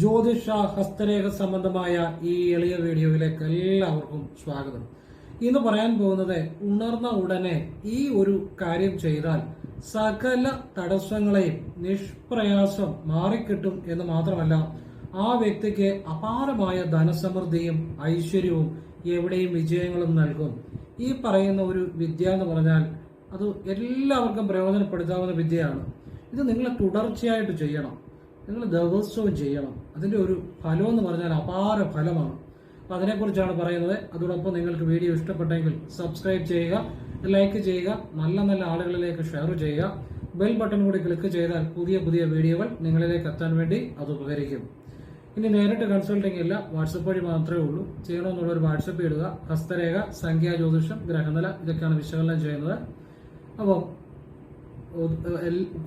ജ്യോതിഷ ഹസ്തരേഖ സംബന്ധമായ ഈ എളിയ വീഡിയോയിലേക്ക് എല്ലാവർക്കും സ്വാഗതം. ഇന്ന് പറയാൻ പോകുന്നത് ഉണർന്ന ഉടനെ ഈ ഒരു കാര്യം ചെയ്താൽ സകല തടസ്സങ്ങളെയും നിഷ്പ്രയാസം മാറിക്കിട്ടും എന്ന് മാത്രമല്ല ആ വ്യക്തിക്ക് അപാരമായ ധനസമൃദ്ധിയും ഐശ്വര്യവും എവിടെയും വിജയങ്ങളും നൽകും. ഈ പറയുന്ന ഒരു വിദ്യ എന്ന് പറഞ്ഞാൽ അത് എല്ലാവർക്കും പ്രയോജനപ്പെടുത്താവുന്ന വിദ്യയാണ്. ഇത് നിങ്ങൾ തുടർച്ചയായിട്ട് ചെയ്യണം. നിങ്ങൾ ദിവസവും ചെയ്യണം. അതിന്റെ ഒരു ഫലം എന്ന് പറഞ്ഞാൽ അപാര ഫലമാണ്. അപ്പൊ അതിനെക്കുറിച്ചാണ് പറയുന്നത്. അതോടൊപ്പം നിങ്ങൾക്ക് വീഡിയോ ഇഷ്ടപ്പെട്ടെങ്കിൽ സബ്സ്ക്രൈബ് ചെയ്യുക ലൈക്ക് ചെയ്യുക നല്ല നല്ല ആളുകളിലേക്ക് ഷെയർ ചെയ്യുക. ബെൽ ബട്ടൺ കൂടി ക്ലിക്ക് ചെയ്താൽ പുതിയ പുതിയ വീഡിയോകൾ നിങ്ങളിലേക്ക് എത്താൻ വേണ്ടി അത് ഉപകരിക്കും. ഇനി നേരിട്ട് കൺസൾട്ടിംഗ് ഇല്ല വാട്സപ്പ് വഴി മാത്രമേ ഉള്ളൂ. ചെയ്യണമെന്നുള്ള ഒരു വാട്സപ്പ് ഇടുക. ഹസ്തരേഖ സംഖ്യാ ജ്യോതിഷം ഗ്രഹനില ഇതൊക്കെയാണ് വിശകലനം ചെയ്യുന്നത്. അപ്പോൾ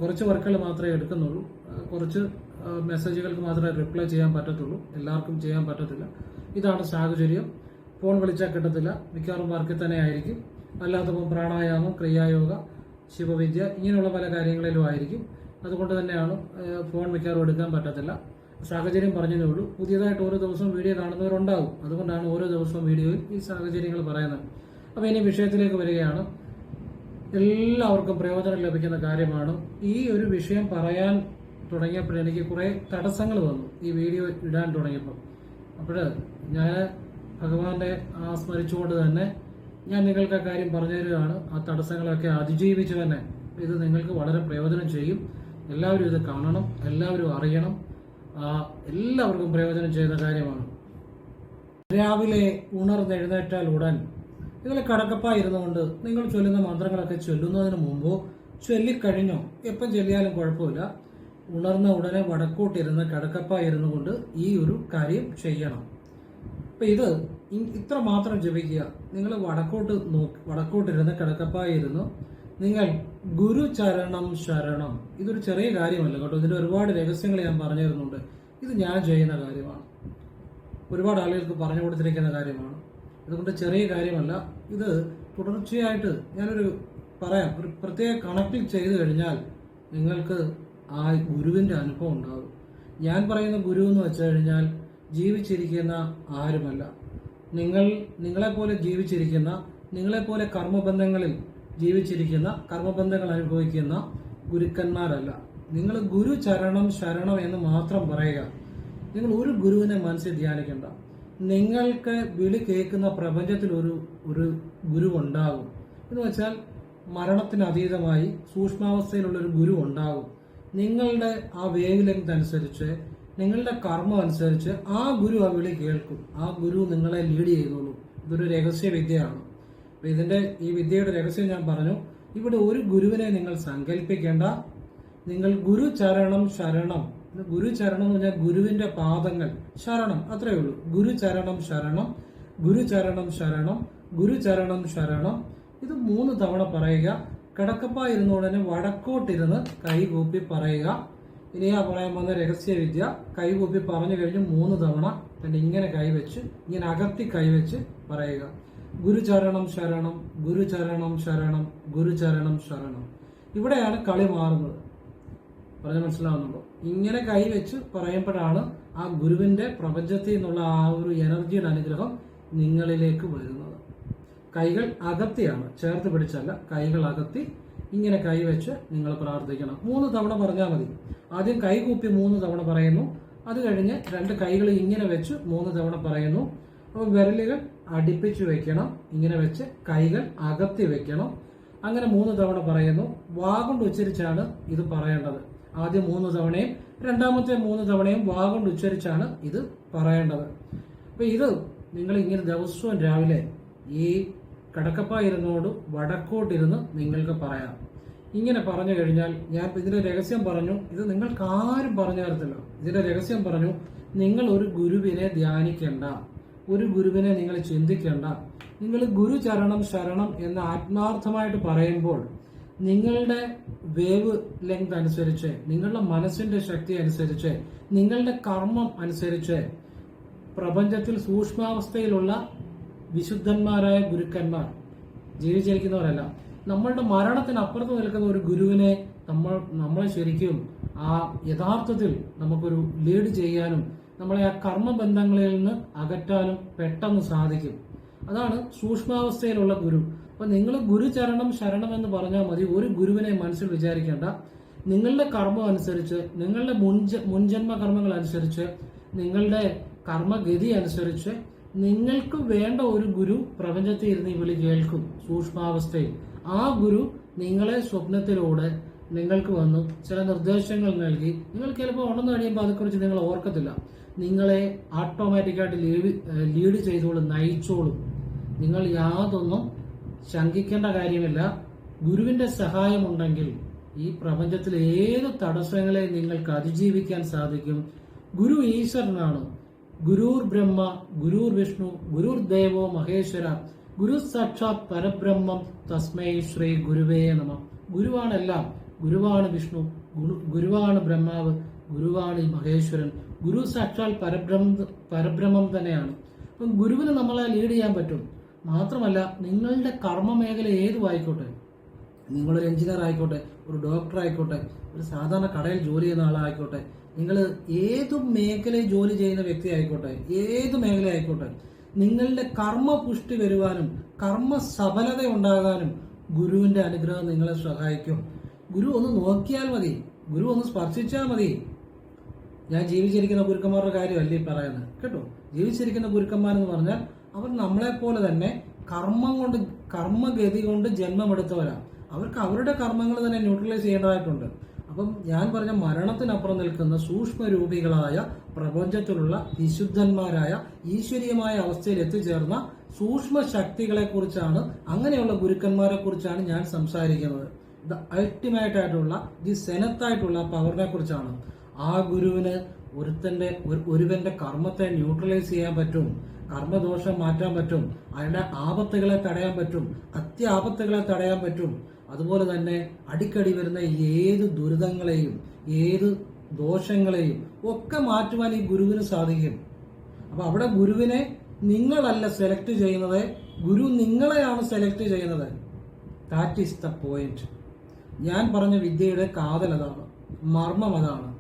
കുറച്ച് വർക്കുകൾ മാത്രമേ എടുക്കുന്നുള്ളൂ. കുറച്ച് മെസ്സേജുകൾക്ക് മാത്രമേ റിപ്ലൈ ചെയ്യാൻ പറ്റത്തുള്ളൂ. എല്ലാവർക്കും ചെയ്യാൻ പറ്റത്തില്ല. ഇതാണ് സാഹചര്യം. ഫോൺ വിളിച്ചാൽ കിട്ടത്തില്ല. മിക്കവാറും വർക്കിൽ തന്നെ ആയിരിക്കും. അല്ലാത്തപ്പോൾ പ്രാണായാമം ക്രിയായോഗ ശിവവിദ്യ ഇങ്ങനെയുള്ള പല കാര്യങ്ങളിലും ആയിരിക്കും. അതുകൊണ്ട് തന്നെയാണ് ഫോൺ മിക്കവാറും എടുക്കാൻ പറ്റത്തില്ല. സാഹചര്യം പറഞ്ഞതേ ഉള്ളൂ. പുതിയതായിട്ട് ഓരോ ദിവസവും വീഡിയോ കാണുന്നവരുണ്ടാവും. അതുകൊണ്ടാണ് ഓരോ ദിവസവും വീഡിയോയിൽ ഈ സാഹചര്യങ്ങൾ പറയുന്നത്. അപ്പോൾ ഇനി വിഷയത്തിലേക്ക് വരികയാണ്. എല്ലാവർക്കും പ്രയോജനം ലഭിക്കുന്ന കാര്യമാണ്. ഈ ഒരു വിഷയം പറയാൻ തുടങ്ങിയപ്പോൾ എനിക്ക് കുറേ തടസ്സങ്ങൾ വന്നു. ഈ വീഡിയോ ഇടാൻ തുടങ്ങിയപ്പോൾ. അപ്പോൾ ഞാൻ ഭഗവാന്റെ ആ സ്മരിച്ചുകൊണ്ട് തന്നെ ഞാൻ നിങ്ങൾക്ക് ആ കാര്യം പറഞ്ഞു തരികയാണ്. ആ തടസ്സങ്ങളൊക്കെ അതിജീവിച്ച് തന്നെ ഇത് നിങ്ങൾക്ക് വളരെ പ്രയോജനം ചെയ്യും. എല്ലാവരും ഇത് കാണണം എല്ലാവരും അറിയണം. എല്ലാവർക്കും പ്രയോജനം ചെയ്യുന്ന കാര്യമാണ്. രാവിലെ ഉണർന്നെഴുന്നേറ്റാൽ ഉടൻ നിങ്ങൾ കടക്കപ്പായിരുന്നുകൊണ്ട് നിങ്ങൾ ചൊല്ലുന്ന മന്ത്രങ്ങളൊക്കെ ചൊല്ലുന്നതിന് മുമ്പോ ചൊല്ലിക്കഴിഞ്ഞോ? എപ്പം ചൊല്ലിയാലും കുഴപ്പമില്ല. ഉണർന്ന ഉടനെ വടക്കോട്ടിരുന്ന് കടക്കപ്പായിരുന്നു കൊണ്ട് ഈ ഒരു കാര്യം ചെയ്യണം. അപ്പൊ ഇത് ഇത്ര മാത്രം ജപിക്കുക. നിങ്ങൾ വടക്കോട്ട് നോക്കി വടക്കോട്ടിരുന്ന് കിടക്കപ്പായിരുന്നു നിങ്ങൾ ഗുരു ചരണം ശരണം. ഇതൊരു ചെറിയ കാര്യമല്ല കേട്ടോ. ഇതിന്റെ ഒരുപാട് രഹസ്യങ്ങൾ ഞാൻ പറഞ്ഞു തരുന്നുണ്ട് ഇത് ഞാൻ ചെയ്യുന്ന കാര്യമാണ്. ഒരുപാട് ആളുകൾക്ക് പറഞ്ഞു കൊടുത്തിരിക്കുന്ന കാര്യമാണ്. അതുകൊണ്ട് ചെറിയ കാര്യമല്ല. ഇത് തുടർച്ചയായിട്ട് ഞാനൊരു പറയാം. ഒരു പ്രത്യേക കണക്റ്റിൽ ചെയ്തു കഴിഞ്ഞാൽ നിങ്ങൾക്ക് ആ ഗുരുവിന്റെ അനുഭവം ഉണ്ടാകും. ഞാൻ പറയുന്ന ഗുരു എന്ന് വെച്ച് കഴിഞ്ഞാൽ ജീവിച്ചിരിക്കുന്ന ആരുമല്ല. നിങ്ങൾ നിങ്ങളെപ്പോലെ ജീവിച്ചിരിക്കുന്ന നിങ്ങളെപ്പോലെ കർമ്മബന്ധങ്ങളിൽ ജീവിച്ചിരിക്കുന്ന കർമ്മബന്ധങ്ങൾ അനുഭവിക്കുന്ന ഗുരുക്കന്മാരല്ല. നിങ്ങൾ ഗുരു ചരണം ശരണം എന്ന് മാത്രം പറയുക. നിങ്ങൾ ഒരു ഗുരുവിനെ മനസ്സിൽ ധ്യാനിക്കണ്ട. നിങ്ങൾക്ക് വിളി കേൾക്കുന്ന പ്രപഞ്ചത്തിൽ ഒരു ഒരു ഗുരു ഉണ്ടാകും. എന്ന് വെച്ചാൽ മരണത്തിന് അതീതമായി സൂക്ഷ്മാവസ്ഥയിലുള്ള ഒരു ഗുരു ഉണ്ടാകും. നിങ്ങളുടെ ആ വേവ് ലെങ്ത് അനുസരിച്ച് നിങ്ങളുടെ കർമ്മം അനുസരിച്ച് ആ ഗുരു ആ വിളി കേൾക്കും. ആ ഗുരു നിങ്ങളെ ലീഡ് ചെയ്തോളൂ ഇതൊരു രഹസ്യ വിദ്യയാണ്. ഇതിന്റെ ഈ വിദ്യയുടെ രഹസ്യം ഞാൻ പറഞ്ഞു. ഇവിടെ ഒരു ഗുരുവിനെ നിങ്ങൾ സങ്കല്പിക്കേണ്ട നിങ്ങൾ ഗുരു ചരണം ശരണം ഗുരു ചരണം എന്ന് പറഞ്ഞാൽ ഗുരുവിന്റെ പാദങ്ങൾ ശരണം അത്രയേ ഉള്ളൂ. ഗുരു ചരണം ശരണം ഗുരു ചരണം ശരണം ഗുരു ചരണം ശരണം. ഇത് മൂന്ന് തവണ പറയുക. കിടക്കപ്പ ഇരുന്ന ഉടനെ വടക്കോട്ടിരുന്ന് കൈകൂപ്പി പറയുക. ഇനി ആ പറയാൻ വന്ന രഹസ്യവിദ്യ കൈകൂപ്പി പറഞ്ഞു കഴിഞ്ഞ് മൂന്ന് തവണ എന്നിട്ട് ഇങ്ങനെ കൈവച്ച് ഇങ്ങനെ അകത്തി കൈവച്ച് പറയുക. ഗുരുചരണം ശരണം ഗുരുചരണം ശരണം ഗുരുചരണം ശരണം. ഇവിടെയാണ് കളി മാറുന്നത്. പറഞ്ഞ മനസ്സിലാവുന്നുണ്ടോ? ഇങ്ങനെ കൈവച്ച് പറയുമ്പോഴാണ് ആ ഗുരുവിന്റെ പ്രപഞ്ചത്തിൽ നിന്നുള്ള ആ ഒരു എനർജിയുടെ അനുഗ്രഹം നിങ്ങളിലേക്ക് വരുന്നത്. കൈകൾ അകത്തിയാണ് ചേർത്ത് പിടിച്ചല്ല കൈകൾ അകത്തി ഇങ്ങനെ കൈവച്ച് നിങ്ങൾ പ്രാർത്ഥിക്കണം. മൂന്ന് തവണ പറഞ്ഞാൽ മതി. ആദ്യം കൈകൂപ്പി മൂന്ന് തവണ പറയുന്നു. അത് കഴിഞ്ഞ് രണ്ട് കൈകൾ ഇങ്ങനെ വെച്ച് മൂന്ന് തവണ പറയുന്നു. അപ്പോൾ വിരലുകൾ അടുപ്പിച്ച് വെക്കണം. ഇങ്ങനെ വെച്ച് കൈകൾ അകത്തി വെക്കണം. അങ്ങനെ മൂന്ന് തവണ പറയുന്നു. വാഗുണ്ട് ഉച്ചരിച്ചാണ് ഇത് പറയേണ്ടത്. ആദ്യം മൂന്ന് തവണയും രണ്ടാമത്തെ മൂന്ന് തവണയും വാ കൊണ്ട് ഉച്ചരിച്ചാണ് ഇത് പറയേണ്ടത്. അപ്പൊ ഇത് നിങ്ങൾ ഇങ്ങനെ ദിവസവും രാവിലെ ഈ കടക്കപ്പായിരുന്നോട് വടക്കോട്ടിരുന്ന് നിങ്ങൾക്ക് പറയാം. ഇങ്ങനെ പറഞ്ഞു കഴിഞ്ഞാൽ ഞാൻ ഇതിന്റെ രഹസ്യം പറഞ്ഞു ഇത് നിങ്ങൾക്ക് ആരും പറഞ്ഞു തരത്തില്ല. ഇതിന്റെ രഹസ്യം പറഞ്ഞു നിങ്ങൾ ഒരു ഗുരുവിനെ ധ്യാനിക്കേണ്ട ഒരു ഗുരുവിനെ നിങ്ങൾ ചിന്തിക്കേണ്ട. നിങ്ങൾ ഗുരു ചരണം ശരണം എന്ന് ആത്മാർത്ഥമായിട്ട് പറയുമ്പോൾ നിങ്ങളുടെ വേവ് ലെങ്ത് അനുസരിച്ച് നിങ്ങളുടെ മനസ്സിന്റെ ശക്തി അനുസരിച്ച് നിങ്ങളുടെ കർമ്മം അനുസരിച്ച് പ്രപഞ്ചത്തിൽ സൂക്ഷ്മാവസ്ഥയിലുള്ള വിശുദ്ധന്മാരായ ഗുരുക്കന്മാർ ജീവിച്ചിരിക്കുന്നവരല്ല. നമ്മളുടെ മരണത്തിന് അപ്പുറത്ത് നിൽക്കുന്ന ഒരു ഗുരുവിനെ നമ്മൾ നമ്മളെ ശരിക്കും ആ യഥാർത്ഥത്തിൽ നമുക്കൊരു ലീഡ് ചെയ്യാനും നമ്മളെ ആ കർമ്മബന്ധങ്ങളിൽ നിന്ന് അകറ്റാനും പെട്ടെന്ന് സാധിക്കും. അതാണ് സൂക്ഷ്മാവസ്ഥയിലുള്ള ഗുരു. അപ്പൊ നിങ്ങൾ ഗുരുചരണം ശരണം എന്ന് പറഞ്ഞാൽ മതി. ഒരു ഗുരുവിനെ മനസ്സിൽ വിചാരിക്കേണ്ട. നിങ്ങളുടെ കർമ്മം അനുസരിച്ച് നിങ്ങളുടെ മുൻജ മുൻജന്മ കർമ്മങ്ങൾ അനുസരിച്ച് നിങ്ങളുടെ കർമ്മഗതി അനുസരിച്ച് നിങ്ങൾക്ക് വേണ്ട ഒരു ഗുരു പ്രപഞ്ചത്തിൽ ഇരുന്ന് വിളി കേൾക്കും. സൂക്ഷ്മാവസ്ഥയിൽ. ആ ഗുരു നിങ്ങളെ സ്വപ്നത്തിലൂടെ നിങ്ങൾക്ക് വന്നു ചില നിർദ്ദേശങ്ങൾ നൽകി. നിങ്ങൾ ചിലപ്പോൾ ഉണർന്നു കഴിയുമ്പോൾ അതേക്കുറിച്ച് നിങ്ങൾ ഓർക്കത്തില്ല. നിങ്ങളെ ഓട്ടോമാറ്റിക്കായിട്ട് ലീഡ് ലീഡ് ചെയ്തോളും നയിച്ചോളും. നിങ്ങൾ യാതൊന്നും ശങ്കിക്കേണ്ട കാര്യമില്ല. ഗുരുവിന്റെ സഹായമുണ്ടെങ്കിൽ ഈ പ്രപഞ്ചത്തിൽ ഏത് തടസ്സങ്ങളെ നിങ്ങൾക്ക് അതിജീവിക്കാൻ സാധിക്കും? ഗുരു ഈശ്വരനാണ്. ഗുരുർ ബ്രഹ്മ ഗുരുർ വിഷ്ണു ഗുരുർ ദേവോ മഹേശ്വര ഗുരു സാക്ഷാത് പരബ്രഹ്മം തസ്മൈ ശ്രീ ഗുരുവേ നമ. ഗുരുവാണെല്ലാം. ഗുരുവാണ് വിഷ്ണു ഗുരു- ഗുരുവാണ് ബ്രഹ്മാവ് ഗുരുവാണ് ഈ മഹേശ്വരൻ. ഗുരു സാക്ഷാൽ പരബ്രഹ്മ പരബ്രഹ്മം തന്നെയാണ്. അപ്പം ഗുരുവിന് നമ്മളെ ലീഡ് ചെയ്യാൻ പറ്റും. മാത്രമല്ല നിങ്ങളുടെ കർമ്മ മേഖല ഏതുമായിക്കോട്ടെ നിങ്ങളൊരു എഞ്ചിനീയർ ആയിക്കോട്ടെ ഒരു ഡോക്ടർ ആയിക്കോട്ടെ ഒരു സാധാരണ കടയിൽ ജോലി ചെയ്യുന്ന ആളായിക്കോട്ടെ നിങ്ങൾ ഏത് മേഖലയിൽ ജോലി ചെയ്യുന്ന വ്യക്തി ആയിക്കോട്ടെ ഏത് മേഖല ആയിക്കോട്ടെ നിങ്ങളുടെ കർമ്മ പുഷ്ടി വരുവാനും കർമ്മ സഫലത ഉണ്ടാകാനും ഗുരുവിന്റെ അനുഗ്രഹം നിങ്ങളെ സഹായിക്കും. ഗുരു ഒന്ന് നോക്കിയാൽ മതി ഗുരു ഒന്ന് സ്പർശിച്ചാൽ മതി. ഞാൻ ജീവിച്ചിരിക്കുന്ന ഗുരുക്കന്മാരുടെ കാര്യമല്ലേ പറയുന്നത് കേട്ടോ? ജീവിച്ചിരിക്കുന്ന ഗുരുക്കന്മാർ എന്ന് പറഞ്ഞാൽ അവർ നമ്മളെ പോലെ തന്നെ കർമ്മം കൊണ്ട് കർമ്മഗതി കൊണ്ട് ജന്മമെടുത്തവരാണ് അവർക്ക് അവരുടെ കർമ്മങ്ങൾ തന്നെ ന്യൂട്രലൈസ് ചെയ്യേണ്ടതായിട്ടുണ്ട്. അപ്പം ഞാൻ പറഞ്ഞ മരണത്തിനപ്പുറം നിൽക്കുന്ന സൂക്ഷ്മ രൂപികളായ പ്രപഞ്ചത്തിലുള്ള വിശുദ്ധന്മാരായ ഈശ്വരീയമായ അവസ്ഥയിൽ എത്തിച്ചേർന്ന സൂക്ഷ്മ ശക്തികളെ കുറിച്ചാണ് അങ്ങനെയുള്ള ഗുരുക്കന്മാരെ കുറിച്ചാണ് ഞാൻ സംസാരിക്കുന്നത്. ദ അൾട്ടിമേറ്റ് ആയിട്ടുള്ള ദി സെനത്തായിട്ടുള്ള പവറിനെ കുറിച്ചാണ് ആ ഗുരുവിന് ഒരുത്തന്റെ ഒരുവന്റെ കർമ്മത്തെ ന്യൂട്രലൈസ് ചെയ്യാൻ പറ്റും. കർമ്മദോഷം മാറ്റാൻ പറ്റും. അയാളുടെ ആപത്തുകളെ തടയാൻ പറ്റും. അത്യാപത്തുകളെ തടയാൻ പറ്റും. അതുപോലെ തന്നെ അടിക്കടി വരുന്ന ഏത് ദുരിതങ്ങളെയും ഏത് ദോഷങ്ങളെയും ഒക്കെ മാറ്റുവാൻ ഈ ഗുരുവിന് സാധിക്കും. അപ്പോൾ അവിടെ ഗുരുവിനെ നിങ്ങളല്ല സെലക്ട് ചെയ്യുന്നത്. ഗുരു നിങ്ങളെയാണ് സെലക്ട് ചെയ്യുന്നത്. ദാറ്റ് ഈസ് ദ പോയിന്റ് ഞാൻ പറഞ്ഞ വിദ്യയുടെ കാതൽ അതാണ്. മർമ്മം അതാണ്.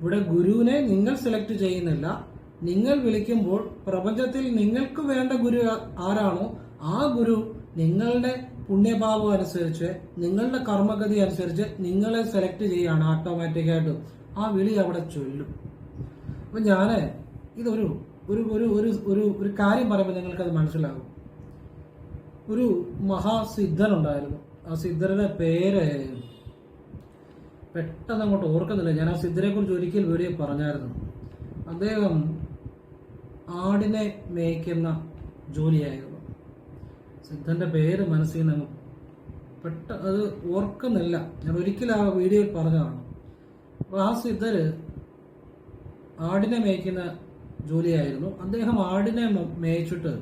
ഇവിടെ ഗുരുവിനെ നിങ്ങൾ സെലക്ട് ചെയ്യുന്നില്ല. നിങ്ങൾ വിളിക്കുമ്പോൾ പ്രപഞ്ചത്തിൽ നിങ്ങൾക്ക് വേണ്ട ഗുരു ആരാണോ ആ ഗുരു നിങ്ങളുടെ പുണ്യഭാവം അനുസരിച്ച് നിങ്ങളുടെ കർമ്മഗതി അനുസരിച്ച് നിങ്ങളെ സെലക്ട് ചെയ്യാണ് ഓട്ടോമാറ്റിക്കായിട്ട് ആ വിളി അവിടെ ചൊല്ലും. അപ്പൊ ഞാൻ ഇതൊരു ഒരു ഒരു ഒരു ഒരു ഒരു കാര്യം പറയുമ്പോൾ നിങ്ങൾക്കത് മനസ്സിലാകും. ഒരു മഹാസിദ്ധനുണ്ടായിരുന്നു ആ സിദ്ധരുടെ പേര് പെട്ടെന്ന് അങ്ങോട്ട് ഓർക്കുന്നില്ല. ഞാൻ ആ സിദ്ധരെക്കുറിച്ച് ഒരിക്കൽ വീഡിയോ പറഞ്ഞായിരുന്നു. അദ്ദേഹം ആടിനെ മേയ്ക്കുന്ന ജോലിയായിരുന്നു. സിദ്ധന്റെ പേര് മനസ്സിൽ നിന്ന് പെട്ട അത് ഓർക്കുന്നില്ല. ഞാൻ ഒരിക്കലും ആ വീഡിയോയിൽ പറഞ്ഞതാണ്. അപ്പോൾ ആ സിദ്ധര് ആടിനെ മേയ്ക്കുന്ന ജോലിയായിരുന്നു. അദ്ദേഹം ആടിനെ മേയിച്ചിട്ട്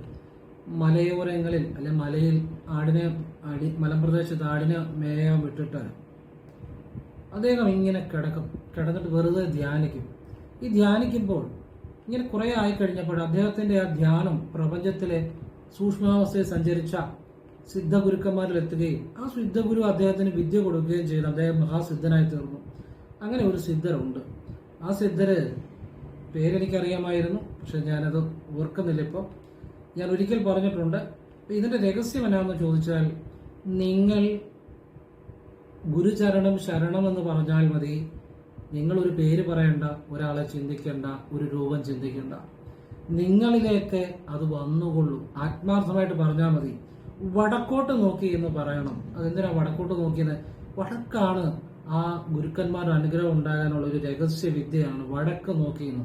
മലയോരങ്ങളിൽ അല്ലെ മലയിൽ ആടിനെ അടി മലമ്പ്രദേശത്ത് ആടിനെ മേയാൻ വിട്ടിട്ട് അദ്ദേഹം ഇങ്ങനെ കിടക്കും കിടന്നിട്ട് വെറുതെ ധ്യാനിക്കും. ഈ ധ്യാനിക്കുമ്പോൾ ഇങ്ങനെ കുറെ ആയി കഴിഞ്ഞപ്പോൾ അദ്ദേഹത്തിന്റെ ആ ധ്യാനം പ്രപഞ്ചത്തിലെ സൂക്ഷ്മാവസ്ഥയിൽ സഞ്ചരിച്ച സിദ്ധഗുരുക്കന്മാരിൽ എത്തുകയും ആ സിദ്ധഗുരു അദ്ദേഹത്തിന് വിദ്യ കൊടുക്കുകയും ചെയ്തു അദ്ദേഹം മഹാസിദ്ധനായി തീർന്നു. അങ്ങനെ ഒരു സിദ്ധരുണ്ട്. ആ സിദ്ധര് പേരെനിക്കറിയാമായിരുന്നു പക്ഷെ ഞാനത് ഓർക്കുന്നില്ല ഇപ്പോൾ ഞാൻ ഒരിക്കൽ പറഞ്ഞിട്ടുണ്ട് ഇതിന്റെ രഹസ്യം എന്നാന്ന് ചോദിച്ചാൽ നിങ്ങൾ ഗുരുചരണം ശരണം എന്ന് പറഞ്ഞാൽ മതി നിങ്ങൾ ഒരു പേര് പറയണ്ട ഒരാളെ ചിന്തിക്കേണ്ട ഒരു രൂപം ചിന്തിക്കേണ്ട. നിങ്ങളിലേക്ക് അത് വന്നുകൊള്ളൂ. ആത്മാർത്ഥമായിട്ട് പറഞ്ഞാൽ മതി. വടക്കോട്ട് നോക്കി എന്ന് പറയണം. അതെന്തിനാ വടക്കോട്ട് നോക്കിയത്? വടക്കാണ് ആ ഗുരുക്കന്മാരുടെ അനുഗ്രഹം ഉണ്ടാകാനുള്ള ഒരു രഹസ്യ വിദ്യയാണ് വടക്ക് നോക്കിയെന്ന്.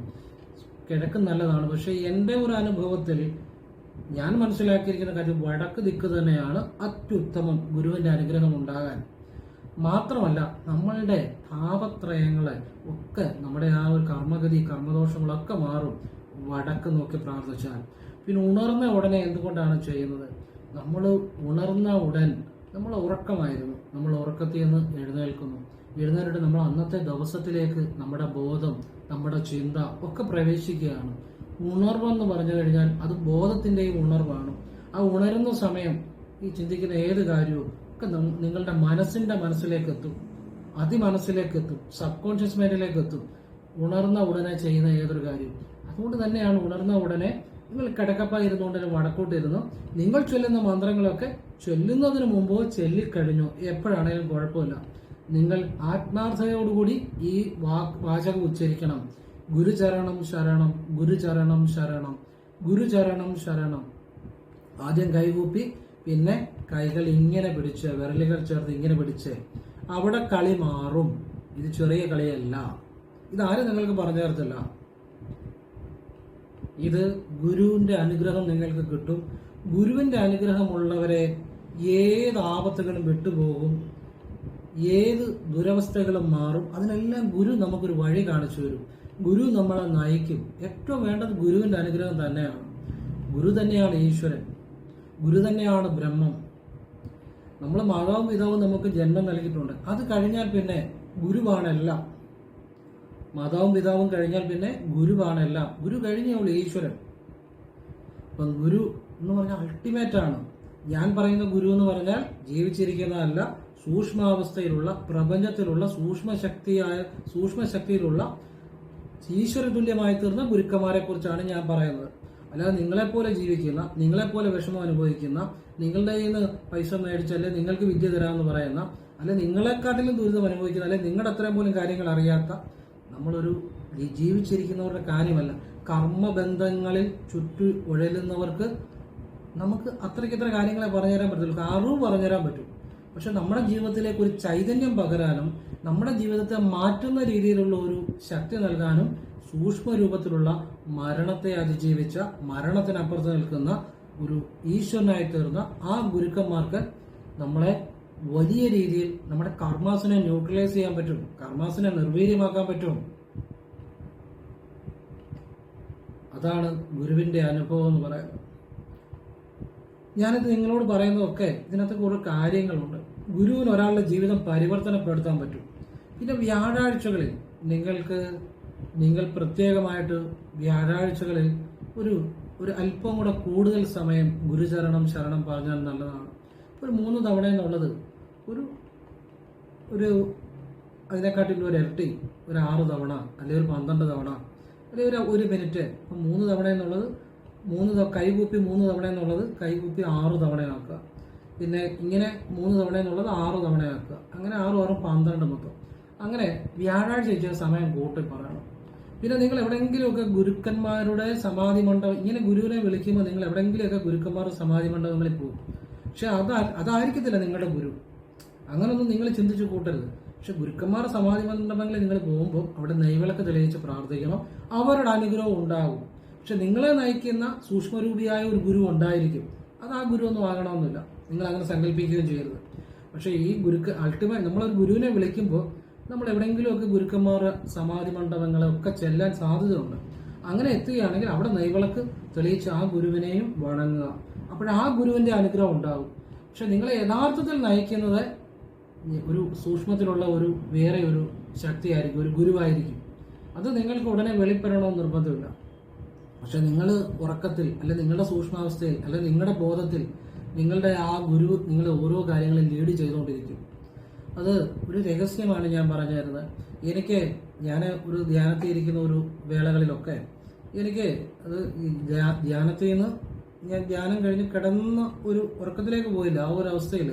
കിഴക്ക് നല്ലതാണ്. പക്ഷെ എന്റെ ഒരു അനുഭവത്തിൽ ഞാൻ മനസ്സിലാക്കിയിരിക്കുന്ന കാര്യം വടക്ക് ദിക്ക് തന്നെയാണ് അത്യുത്തമം ഗുരുവിന്റെ അനുഗ്രഹം ഉണ്ടാകാൻ. മാത്രമല്ല നമ്മളുടെ ഭാവത്രയങ്ങളെ ഒക്കെ നമ്മുടെ ആ ഒരു കർമ്മഗതി കർമ്മദോഷങ്ങളൊക്കെ മാറും. വടക്ക് നോക്കി പ്രാർത്ഥിച്ചാൽ. പിന്നെ ഉണർന്ന ഉടനെ എന്തുകൊണ്ടാണ് ചെയ്യുന്നത്? നമ്മൾ ഉണർന്ന ഉടൻ നമ്മൾ ഉറക്കമായിരുന്നു. നമ്മൾ ഉറക്കത്തിൽ നിന്ന് എഴുന്നേൽക്കുന്നു. എഴുന്നേറ്റ് നമ്മൾ അന്നത്തെ ദിവസത്തിലേക്ക് നമ്മുടെ ബോധം നമ്മുടെ ചിന്ത ഒക്കെ പ്രവേശിക്കുകയാണ്. ഉണർവെന്ന് പറഞ്ഞു കഴിഞ്ഞാൽ അത് ബോധത്തിന്റെയും ഉണർവാണ്. ആ ഉണരുന്ന സമയം ഈ ചിന്തിക്കുന്ന ഏത് കാര്യവും ഒക്കെ നിങ്ങളുടെ മനസ്സിന്റെ മനസ്സിലേക്ക് എത്തും അതിമനസ്സിലേക്ക് എത്തും സബ് കോൺഷ്യസ് മൈൻഡിലേക്ക് എത്തും ഉണർന്ന ഉടനെ ചെയ്യുന്ന ഏതൊരു കാര്യവും അതുകൊണ്ട് തന്നെയാണ് ഉണർന്ന ഉടനെ നിങ്ങൾ കിടക്കപ്പ ഇരുന്നുകൊണ്ട് വടക്കോട്ടിരുന്നു നിങ്ങൾ ചൊല്ലുന്ന മന്ത്രങ്ങളൊക്കെ ചൊല്ലുന്നതിന് മുമ്പോ ചൊല്ലിക്കഴിഞ്ഞു എപ്പോഴാണെങ്കിലും കുഴപ്പമില്ല. നിങ്ങൾ ആത്മാർത്ഥതയോടുകൂടി ഈ വാ വാചകം ഉച്ചരിക്കണം. ഗുരുചരണം ശരണം ഗുരുചരണം ശരണം ഗുരുചരണം ശരണം. ആദ്യം കൈകൂപ്പി പിന്നെ കൈകൾ ഇങ്ങനെ പിടിച്ച് വിരലുകൾ ചേർത്ത് ഇങ്ങനെ പിടിച്ച് അവിടെ കളി മാറും. ഇത് ചെറിയ കളിയല്ല. ഇതാരും നിങ്ങൾക്ക് പറഞ്ഞു തരത്തില്ല. ഇത് ഗുരുവിന്റെ അനുഗ്രഹം നിങ്ങൾക്ക് കിട്ടും. ഗുരുവിന്റെ അനുഗ്രഹമുള്ളവരെ ഏത് ആപത്തുകളും വിട്ടുപോകും. ഏത് ദുരവസ്ഥകളും മാറും. അതിനെല്ലാം ഗുരു നമുക്കൊരു വഴി കാണിച്ചു തരും. ഗുരു നമ്മളെ നയിക്കും. ഏറ്റവും വേണ്ടത് ഗുരുവിന്റെ അനുഗ്രഹം തന്നെയാണ്. ഗുരു തന്നെയാണ് ഈശ്വരൻ. ഗുരു തന്നെയാണ് ബ്രഹ്മം. നമ്മൾ മാതാവും പിതാവും നമുക്ക് ജന്മം നൽകിയിട്ടുണ്ട്. അത് കഴിഞ്ഞാൽ പിന്നെ ഗുരുവാണെല്ലാം. മാതാവും പിതാവും കഴിഞ്ഞാൽ പിന്നെ ഗുരുവാണെല്ലാം. ഗുരു കഴിഞ്ഞേ ഉള്ളൂ ഈശ്വരൻ. അപ്പം ഗുരു എന്ന് പറഞ്ഞാൽ അൾട്ടിമേറ്റ് ആണ്. ഞാൻ പറയുന്ന ഗുരു എന്ന് പറഞ്ഞാൽ ജീവിച്ചിരിക്കുന്നതല്ല സൂക്ഷ്മാവസ്ഥയിലുള്ള പ്രപഞ്ചത്തിലുള്ള സൂക്ഷ്മശക്തിയായ സൂക്ഷ്മശക്തിയിലുള്ള ഈശ്വര തുല്യമായി തീർന്ന ഗുരുക്കന്മാരെ കുറിച്ചാണ് ഞാൻ പറയുന്നത്. അല്ലാതെ നിങ്ങളെപ്പോലെ ജീവിക്കുന്ന നിങ്ങളെപ്പോലെ വിഷമം അനുഭവിക്കുന്ന നിങ്ങളുടെ കയ്യിൽ നിന്ന് പൈസ മേടിച്ചല്ലേ നിങ്ങൾക്ക് വിദ്യ തരാമെന്ന് പറയുന്ന അല്ലെ നിങ്ങളെക്കാട്ടിലും ദുരിതം അനുഭവിക്കുന്ന അല്ലെ നിങ്ങളുടെ അത്രയും പോലും കാര്യങ്ങൾ അറിയാത്ത നമ്മളൊരു ജീവിച്ചിരിക്കുന്നവരുടെ കാര്യമല്ല. കർമ്മബന്ധങ്ങളിൽ ചുറ്റു ഉഴലുന്നവർക്ക് നമുക്ക് അത്രയ്ക്ക് ഇത്ര കാര്യങ്ങളെ പറഞ്ഞുതരാൻ പറ്റത്തുള്ളൂ. അറിവ് പറഞ്ഞുതരാൻ പറ്റും. പക്ഷെ നമ്മുടെ ജീവിതത്തിലേക്ക് ഒരു ചൈതന്യം പകരാനും നമ്മുടെ ജീവിതത്തെ മാറ്റുന്ന രീതിയിലുള്ള ഒരു ശക്തി നൽകാനും സൂക്ഷ്മ രൂപത്തിലുള്ള മരണത്തെ അതിജീവിച്ച മരണത്തിനപ്പുറത്ത് നിൽക്കുന്ന ഒരു ഈശ്വരനായി തീർന്ന ആ ഗുരുക്കന്മാർക്ക് നമ്മളെ വലിയ രീതിയിൽ നമ്മുടെ കർമാസിനെ ന്യൂട്രലൈസ് ചെയ്യാൻ പറ്റും. കർമാസിനെ നിർവീര്യമാക്കാൻ പറ്റും. അതാണ് ഗുരുവിന്റെ അനുഭവം എന്ന് പറയുന്നത് ഞാനിത് നിങ്ങളോട് പറയുന്നതൊക്കെ ഇതിനകത്ത് കുറെ കാര്യങ്ങളുണ്ട്. ഗുരുവിന് ഒരാളുടെ ജീവിതം പരിവർത്തനപ്പെടുത്താൻ പറ്റും. പിന്നെ വ്യാഴാഴ്ചകളിൽ നിങ്ങൾക്ക് നിങ്ങൾ പ്രത്യേകമായിട്ട് വ്യാഴാഴ്ചകളിൽ ഒരു ഒരു അല്പം കൂടെ കൂടുതൽ സമയം ഗുരുചരണം ശരണം പറഞ്ഞാൽ നല്ലതാണ്. ഒരു മൂന്ന് തവണ എന്നുള്ളത് ഒരു ഒരു അതിനെക്കാട്ടിലും ഒരു ഇരട്ടി ഒരു ആറ് തവണ അല്ലെങ്കിൽ ഒരു പന്ത്രണ്ട് തവണ അല്ലെങ്കിൽ ഒരു ഒരു മിനിറ്റ്. അപ്പം മൂന്ന് തവണ എന്നുള്ളത് മൂന്ന് കൈകൂപ്പി മൂന്ന് തവണ എന്നുള്ളത് കൈകൂപ്പി ആറ് തവണയാക്കുക പിന്നെ ഇങ്ങനെ മൂന്ന് തവണ എന്നുള്ളത് ആറ് തവണയാക്കുക അങ്ങനെ ആറും ആറും പന്ത്രണ്ട് മൊത്തം. അങ്ങനെ വ്യാഴാഴ്ച സമയം കൂട്ടി പറയണം. പിന്നെ നിങ്ങൾ എവിടെയെങ്കിലുമൊക്കെ ഗുരുക്കന്മാരുടെ സമാധി മണ്ഡപം ഇങ്ങനെ ഗുരുവിനെ വിളിക്കുമ്പോൾ നിങ്ങൾ എവിടെയെങ്കിലുമൊക്കെ ഗുരുക്കന്മാരുടെ സമാധി മണ്ഡപങ്ങളിൽ പോകും. പക്ഷെ അതാ അതായിരിക്കത്തില്ല നിങ്ങളുടെ ഗുരു. അങ്ങനൊന്നും നിങ്ങൾ ചിന്തിച്ചു കൂട്ടരുത്. പക്ഷെ ഗുരുക്കന്മാരുടെ സമാധി മണ്ഡപങ്ങളിൽ നിങ്ങൾ പോകുമ്പോൾ അവിടെ നെയ്വിളക്ക് തെളിയിച്ച് പ്രാർത്ഥിക്കണം. അവരുടെ അനുഗ്രഹം ഉണ്ടാകും പക്ഷെ നിങ്ങളെ നയിക്കുന്ന സൂക്ഷ്മരൂപിയായ ഒരു ഗുരു ഉണ്ടായിരിക്കും. അത് ആ ഗുരു ഒന്നും ആകണമെന്നില്ല. നിങ്ങൾ അങ്ങനെ സങ്കല്പിക്കുകയും ചെയ്യരുത്. പക്ഷേ ഈ ഗുരുക്ക് അൾട്ടിമേറ്റ് നമ്മളൊരു ഗുരുവിനെ വിളിക്കുമ്പോൾ നമ്മൾ എവിടെയെങ്കിലുമൊക്കെ ഗുരുക്കന്മാർ സമാധി മണ്ഡപങ്ങളൊക്കെ ചെല്ലാൻ സാധ്യതയുണ്ട്. അങ്ങനെ എത്തുകയാണെങ്കിൽ അവിടെ നെയ്വിളക്ക് തെളിയിച്ച് ആ ഗുരുവിനെയും വണങ്ങുക. അപ്പോൾ ആ ഗുരുവിന്റെ അനുഗ്രഹം ഉണ്ടാകും. പക്ഷെ നിങ്ങളെ യഥാർത്ഥത്തിൽ നയിക്കുന്നത് ഒരു സൂക്ഷ്മത്തിലുള്ള ഒരു വേറെ ഒരു ശക്തിയായിരിക്കും ഒരു ഗുരുവായിരിക്കും. അത് നിങ്ങൾക്ക് ഉടനെ വെളിപ്പെടണമെന്ന് നിർബന്ധമില്ല. പക്ഷെ നിങ്ങൾ ഉറക്കത്തിൽ അല്ലെ നിങ്ങളുടെ സൂക്ഷ്മാവസ്ഥയിൽ അല്ലെ നിങ്ങളുടെ ബോധത്തിൽ നിങ്ങളുടെ ആ ഗുരു നിങ്ങളെ ഓരോ കാര്യങ്ങളും ലീഡ് ചെയ്തുകൊണ്ടിരിക്കും. അത് ഒരു രഹസ്യമാണ് ഞാൻ പറഞ്ഞു തരുന്നത് എനിക്ക് ഞാൻ ഒരു ധ്യാനത്തിൽ ഇരിക്കുന്ന ഒരു വേളകളിലൊക്കെ എനിക്ക് അത് ധ്യാനത്തിൽ നിന്ന് ഞാൻ ധ്യാനം കഴിഞ്ഞ് കിടന്ന ഒരു ഉറക്കത്തിലേക്ക് പോയില്ല. ആ ഒരു അവസ്ഥയിൽ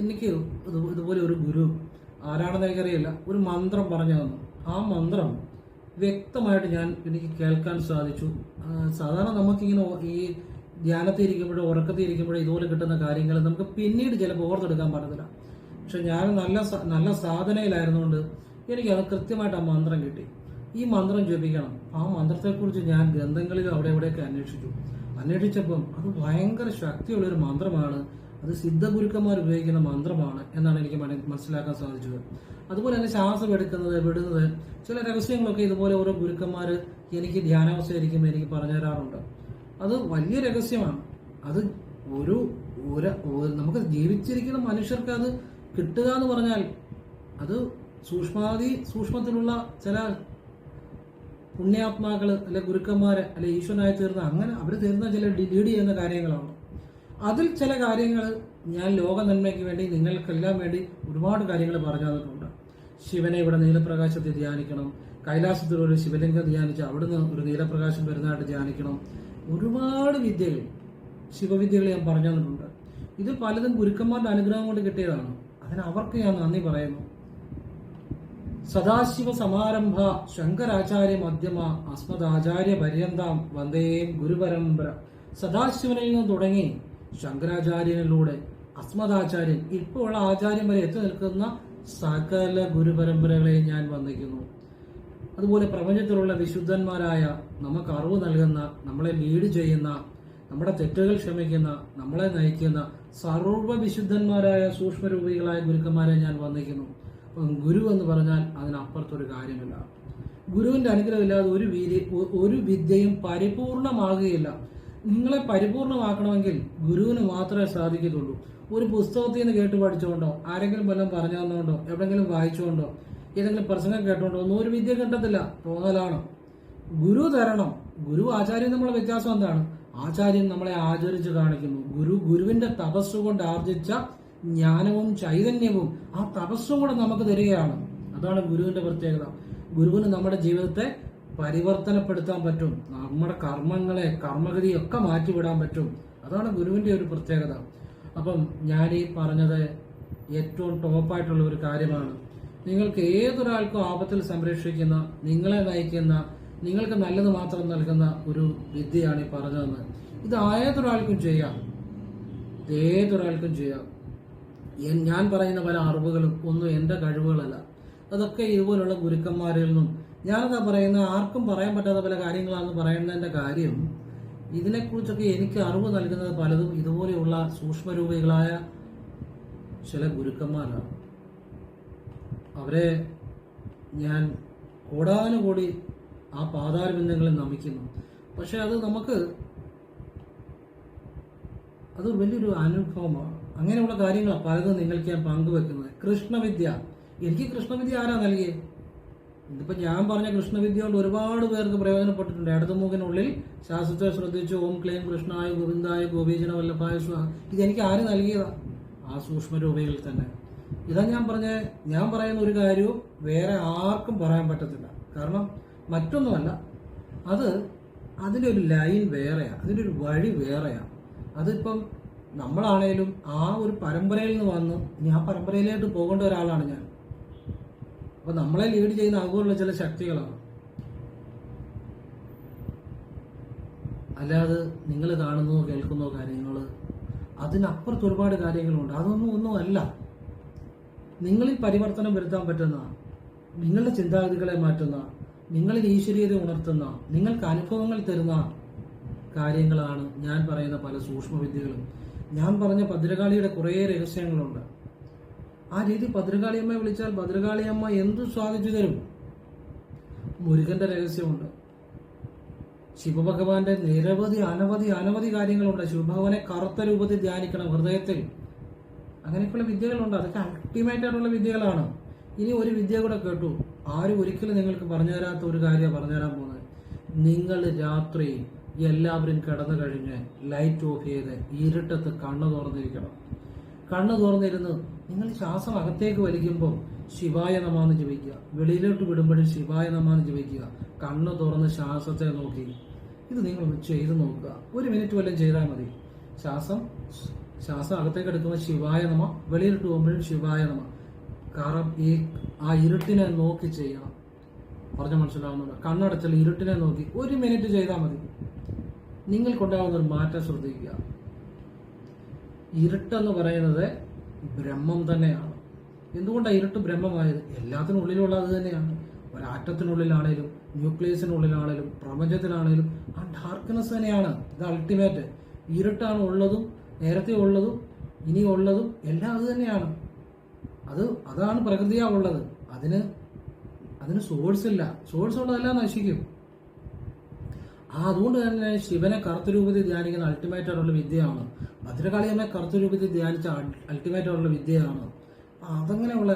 എനിക്ക് ഇത് ഇതുപോലെ ഒരു ഗുരു ആരാണെന്ന് എനിക്കറിയില്ല. ഒരു മന്ത്രം പറഞ്ഞു തന്നു. ആ മന്ത്രം വ്യക്തമായിട്ട് ഞാൻ എനിക്ക് കേൾക്കാൻ സാധിച്ചു. സാധാരണ നമുക്കിങ്ങനെ ഈ ധ്യാനത്തിൽ ഇരിക്കുമ്പോഴോ ഉറക്കത്തിൽ ഇരിക്കുമ്പോഴോ ഇതുപോലെ കിട്ടുന്ന കാര്യങ്ങൾ നമുക്ക് പിന്നീട് ചിലപ്പോൾ ഓർത്തെടുക്കാൻ പറ്റത്തില്ല. പക്ഷെ ഞാൻ നല്ല നല്ല സാധനയിലായിരുന്നുകൊണ്ട് എനിക്ക് അത് കൃത്യമായിട്ട് ആ മന്ത്രം കിട്ടി. ഈ മന്ത്രം ജപിക്കണം. ആ മന്ത്രത്തെക്കുറിച്ച് ഞാൻ ഗ്രന്ഥങ്ങളിൽ അവിടെ എവിടെയൊക്കെ അന്വേഷിച്ചു. അന്വേഷിച്ചപ്പം അത് ഭയങ്കര ശക്തിയുള്ളൊരു മന്ത്രമാണ്. അത് സിദ്ധഗുരുക്കന്മാർ ഉപയോഗിക്കുന്ന മന്ത്രമാണ് എന്നാണ് എനിക്ക് മനസ്സിലാക്കാൻ സാധിച്ചത്. അതുപോലെ തന്നെ ശ്വാസം എടുക്കുന്നത് വിടുന്നത് ചില രഹസ്യങ്ങളൊക്കെ ഇതുപോലെ ഓരോ ഗുരുക്കന്മാർ എനിക്ക് ധ്യാനാവസ്ഥയായിരിക്കുമ്പോൾ എനിക്ക് പറഞ്ഞു തരാറുണ്ട്. അത് വലിയ രഹസ്യമാണ്. അത് ഒരു- നമുക്ക് ജീവിച്ചിരിക്കുന്ന മനുഷ്യർക്ക് അത് കിട്ടുക എന്ന് പറഞ്ഞാൽ അത് സൂക്ഷ്മാതി സൂക്ഷ്മത്തിലുള്ള ചില പുണ്യാത്മാക്കൾ അല്ലെ ഗുരുക്കന്മാര് അല്ലെ ഈശ്വരനായി തീർന്ന അങ്ങനെ അവർ തീർന്ന ചില ലീഡ് ചെയ്യുന്ന കാര്യങ്ങളാണ്. അതിൽ ചില കാര്യങ്ങൾ ഞാൻ ലോക നന്മയ്ക്ക് വേണ്ടി നിങ്ങൾക്കെല്ലാം വേണ്ടി ഒരുപാട് കാര്യങ്ങൾ പറഞ്ഞു തന്നിട്ടുണ്ട് ശിവനെ ഇവിടെ നീലപ്രകാശത്തിൽ ധ്യാനിക്കണം. കൈലാസത്തിൽ ഒരു ശിവലിംഗം ധ്യാനിച്ച് അവിടുന്ന് ഒരു നീലപ്രകാശം വരുന്നതായിട്ട് ധ്യാനിക്കണം. ഒരുപാട് വിദ്യകൾ ശിവവിദ്യകൾ ഞാൻ പറഞ്ഞു തന്നിട്ടുണ്ട് ഇത് പലതും ഗുരുക്കന്മാരുടെ അനുഗ്രഹം കൊണ്ട് കിട്ടിയതാണ്. അതിന് അവർക്ക് ഞാൻ നന്ദി പറയുന്നു. സദാശിവ സമാരംഭ ശങ്കരാചാര്യ മധ്യമ അസ്മദാചാര്യ പര്യന്താം വന്ദേം ഗുരുപരമ്പര. സദാശിവനിൽ നിന്ന് തുടങ്ങി ശങ്കരാചാര്യനിലൂടെ അസ്മദാചാര്യൻ ഇപ്പോൾ ഉള്ള ആചാര്യം വരെ എത്തി നിൽക്കുന്ന സകല ഗുരുപരമ്പരകളെ ഞാൻ വന്ദിക്കുന്നു. അതുപോലെ പ്രപഞ്ചത്തിലുള്ള വിശുദ്ധന്മാരായ നമുക്ക് അറിവ് നൽകുന്ന നമ്മളെ ലീഡ് ചെയ്യുന്ന നമ്മുടെ തെറ്റുകൾ ക്ഷമിക്കുന്ന നമ്മളെ നയിക്കുന്ന സർവവിശുദ്ധന്മാരായ സൂക്ഷ്മരൂപികളായ ഗുരുക്കന്മാരെ ഞാൻ വന്ദിക്കുന്നു. അപ്പം ഗുരു എന്ന് പറഞ്ഞാൽ അതിനപ്പുറത്തൊരു കാര്യമില്ല. ഗുരുവിന്റെ അനുഗ്രഹമില്ലാതെ ഒരു വീതി ഒരു വിദ്യയും പരിപൂർണമാകുകയില്ല. നിങ്ങളെ പരിപൂർണമാക്കണമെങ്കിൽ ഗുരുവിന് മാത്രമേ സാധിക്കത്തുള്ളൂ. ഒരു പുസ്തകത്തിൽ നിന്ന് കേട്ട് പഠിച്ചുകൊണ്ടോ ആരെങ്കിലും വല്ലതും പറഞ്ഞു തന്നുകൊണ്ടോ എവിടെങ്കിലും വായിച്ചുകൊണ്ടോ ഏതെങ്കിലും പ്രസംഗം കേട്ടുകൊണ്ടോ ഒന്നും ഒരു വിദ്യ കിട്ടത്തില്ല. തോന്നലാണ്. ഗുരു തരണം. ഗുരു ആചാര്യം നമ്മളെ വ്യത്യാസം എന്താണ്? ആചാര്യൻ നമ്മളെ ആചരിച്ച് കാണിക്കുന്നു. ഗുരു ഗുരുവിന്റെ തപസ്സുകൊണ്ട് ആർജിച്ച ജ്ഞാനവും ചൈതന്യവും ആ തപസ്സും കൂടെ നമുക്ക് തരികയാണ്. അതാണ് ഗുരുവിന്റെ പ്രത്യേകത. ഗുരുവിന് നമ്മുടെ ജീവിതത്തെ പരിവർത്തനപ്പെടുത്താൻ പറ്റും. നമ്മുടെ കർമ്മങ്ങളെ കർമ്മഗതിയൊക്കെ മാറ്റിവിടാൻ പറ്റും. അതാണ് ഗുരുവിന്റെ ഒരു പ്രത്യേകത. അപ്പം ഞാൻ ഈ പറഞ്ഞത് ഏറ്റവും ടോപ്പായിട്ടുള്ള ഒരു കാര്യമാണ്. നിങ്ങൾക്ക് ഏതൊരാൾക്കും ആപത്തിൽ സംരക്ഷിക്കുന്ന നിങ്ങളെ നയിക്കുന്ന നിങ്ങൾക്ക് നല്ലത് മാത്രം നൽകുന്ന ഒരു വിദ്യയാണ് ഈ പറഞ്ഞതെന്ന്. ഇത് ഏതൊരാൾക്കും ചെയ്യാം. ഇത് ഏതൊരാൾക്കും ചെയ്യാം. ഞാൻ പറയുന്ന പല അറിവുകളും ഒന്നും എന്റെ കഴിവുകളല്ല. അതൊക്കെ ഇതുപോലുള്ള ഗുരുക്കന്മാരിൽ നിന്നും ഞാനതാ പറയുന്ന ആർക്കും പറയാൻ പറ്റാത്ത പല കാര്യങ്ങളാണെന്ന് പറയുന്നതിന്റെ കാര്യം ഇതിനെക്കുറിച്ചൊക്കെ എനിക്ക് അറിവ് നൽകുന്നത് പലതും ഇതുപോലെയുള്ള സൂക്ഷ്മരൂപികളായ ചില ഗുരുക്കന്മാരാണ്. അവരെ ഞാൻ കോടാനുകൂടി ആ പാതാരബന്ധങ്ങളെ നമിക്കുന്നു. പക്ഷെ അത് നമുക്ക് അത് വലിയൊരു അനുഭവമാണ്. അങ്ങനെയുള്ള കാര്യങ്ങളാണ് പലതും നിങ്ങൾക്ക് ഞാൻ പങ്കുവെക്കുന്നത്. കൃഷ്ണവിദ്യ. എനിക്ക് കൃഷ്ണവിദ്യ ആരാ നൽകിയത് ഇതിപ്പോ ഞാൻ പറഞ്ഞ കൃഷ്ണവിദ്യ കൊണ്ട് ഒരുപാട് പേർക്ക് പ്രയോജനപ്പെട്ടിട്ടുണ്ട്. ഇടതുമുഖിനുള്ളിൽ ശാസ്ത്രത്തെ ശ്രദ്ധിച്ചു. ഓം ക്ലീം കൃഷ്ണായ ഗോവിന്ദായ ഗോപീജന വല്ലഭായ ഇതെനിക്ക് ആര് നൽകിയതാ? ആ സൂക്ഷ്മ സൂക്ഷ്മരൂപയിൽ തന്നെ. ഇതാ ഞാൻ പറഞ്ഞ ഞാൻ പറയുന്ന ഒരു കാര്യവും വേറെ ആർക്കും പറയാൻ പറ്റത്തില്ല. കാരണം മറ്റൊന്നുമല്ല അത് അതിന്റെ ഒരു ലൈൻ വേറെയാണ് അതിന്റെ ഒരു വഴി വേറെയാണ്. അതിപ്പം നമ്മളാണേലും ആ ഒരു പരമ്പരയിൽ നിന്ന് വന്ന് ഇനി ആ പരമ്പരയിലേക്ക് പോകേണ്ട ഒരാളാണ് ഞാൻ. അപ്പൊ നമ്മളെ ലീഡ് ചെയ്യുന്ന അതുപോലുള്ള ചില ശക്തികളാണ്. അല്ലാതെ നിങ്ങൾ കാണുന്നോ കേൾക്കുന്നോ കാര്യങ്ങൾ അതിനപ്പുറത്ത് ഒരുപാട് കാര്യങ്ങളുണ്ട്. അതൊന്നും ഒന്നും അല്ല. നിങ്ങളിൽ പരിവർത്തനം വരുത്താൻ പറ്റുന്ന നിങ്ങളുടെ ചിന്താഗതികളെ മാറ്റുന്ന നിങ്ങളിൽ ഈശ്വരീയത ഉണർത്തുന്ന നിങ്ങൾക്ക് അനുഭവങ്ങൾ തരുന്ന കാര്യങ്ങളാണ് ഞാൻ പറയുന്ന പല സൂക്ഷ്മവിദ്യകളും. ഞാൻ പറഞ്ഞ ഭദ്രകാളിയുടെ കുറേ രഹസ്യങ്ങളുണ്ട്. ആ രീതി ഭദ്രകാളിയമ്മയെ വിളിച്ചാൽ ഭദ്രകാളിയമ്മ എന്തു സാധിച്ചു തരും? മുരുകന്റെ രഹസ്യമുണ്ട്. ശിവഭഗവാന്റെ നിരവധി അനവധി അനവധി കാര്യങ്ങളുണ്ട്. ശിവഭഗവാനെ കറുത്ത രൂപത്തിൽ ധ്യാനിക്കണം ഹൃദയത്തിൽ. അങ്ങനെയൊക്കെയുള്ള വിദ്യകളുണ്ട്. അതൊക്കെ അൾട്ടിമേറ്റ് ആയിട്ടുള്ള വിദ്യകളാണ്. ഇനി ഒരു വിദ്യ കൂടെ കേട്ടു. ആരും ഒരിക്കലും നിങ്ങൾക്ക് പറഞ്ഞു തരാത്ത ഒരു കാര്യമാണ് പറഞ്ഞു തരാൻ പോകുന്നത്. നിങ്ങൾ രാത്രി എല്ലാവരും കിടന്നു കഴിഞ്ഞ് ലൈറ്റ് ഓഫ് ചെയ്ത് ഇരുട്ടത്ത് കണ്ണു തുറന്നിരിക്കണം. കണ്ണു തുറന്നിരുന്ന് നിങ്ങൾ ശ്വാസം അകത്തേക്ക് വലിക്കുമ്പോൾ ശിവായ നമാന്ന് ജപിക്കുക. വെളിയിലോട്ട് വിടുമ്പോഴും ശിവായ നമാന്ന് ജപിക്കുക. കണ്ണ് തുറന്ന് ശ്വാസത്തെ നോക്കി. ഇത് നിങ്ങൾ ചെയ്ത് നോക്കുക. ഒരു മിനിറ്റ് വല്ലതും ചെയ്താൽ മതി. ശ്വാസം ശ്വാസം അകത്തേക്ക് എടുക്കുമ്പോൾ ശിവായ നമ വെളിയിലോട്ട് പോകുമ്പോഴും ശിവായ നമ. കാരണം ഈ ആ ഇരുട്ടിനെ നോക്കി ചെയ്യണം. പറഞ്ഞ മനസ്സിലാവുന്നുണ്ട്? കണ്ണടച്ചുള്ള ഇരുട്ടിനെ നോക്കി ഒരു മിനിറ്റ് ചെയ്താൽ മതി. നിങ്ങൾക്കുണ്ടാകുന്ന ഒരു മാറ്റം ശ്രദ്ധിക്കുക. ഇരുട്ടെന്ന് പറയുന്നത് ബ്രഹ്മം തന്നെയാണ്. എന്തുകൊണ്ടാണ് ഇരുട്ട് ബ്രഹ്മമായത്? എല്ലാത്തിനുള്ളിലുള്ള അത് തന്നെയാണ്. ഒരാറ്റത്തിനുള്ളിലാണേലും ന്യൂക്ലിയസിനുള്ളിലാണേലും പ്രപഞ്ചത്തിലാണേലും ആ ഡാർക്ക്നെസ് തന്നെയാണ്. ഇത് അൾട്ടിമേറ്റ് ഇരുട്ടാണ് ഉള്ളതും നേരത്തെ ഉള്ളതും ഇനി ഉള്ളതും എല്ലാം അത് തന്നെയാണ്. അത് അതാണ് പ്രകൃതിയാ ഉള്ളത് അതിന് അതിന് സോഴ്സ് ഇല്ല. സോഴ്സ് ഉള്ളതെല്ലാം നശിക്കും. ആ അതുകൊണ്ട് തന്നെ ശിവനെ കറുത്ത രൂപത്തിൽ ധ്യാനിക്കുന്ന അൾട്ടിമേറ്റ് ആയിട്ടുള്ള വിദ്യയാണ്. ഭദ്രകാളിയമ്മയെ കറുത്ത രൂപത്തിൽ ധ്യാനിച്ച അൾട്ടിമേറ്റ് ആയിട്ടുള്ള വിദ്യയാണ്. അതങ്ങനെയുള്ള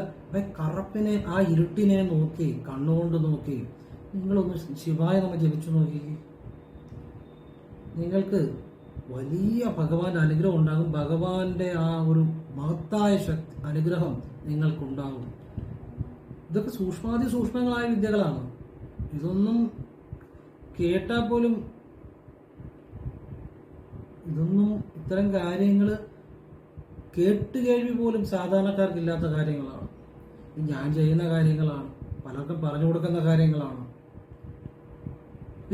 കറുപ്പിനെ ആ ഇരുട്ടിനെ നോക്കി കണ്ണുകൊണ്ട് നോക്കി നിങ്ങളൊന്ന് ശിവായ നമ്മൾ ജപിച്ചു നോക്കി. നിങ്ങൾക്ക് വലിയ ഭഗവാന്റെ അനുഗ്രഹം ഉണ്ടാകും. ഭഗവാന്റെ ആ ഒരു മഹത്തായ ശക്തി അനുഗ്രഹം നിങ്ങൾക്കുണ്ടാകും. ഇതൊക്കെ സൂക്ഷ്മാതി സൂക്ഷ്മങ്ങളായ വിദ്യകളാണ്. ഇതൊന്നും കേട്ടാൽ പോലും ഇതൊന്നും ഇത്തരം കാര്യങ്ങൾ കേട്ട് കേൾവി പോലും സാധാരണക്കാർക്ക് ഇല്ലാത്ത കാര്യങ്ങളാണ് ഞാൻ ചെയ്യുന്ന കാര്യങ്ങളാണ്. പലർക്കും പറഞ്ഞു കൊടുക്കുന്ന കാര്യങ്ങളാണ്.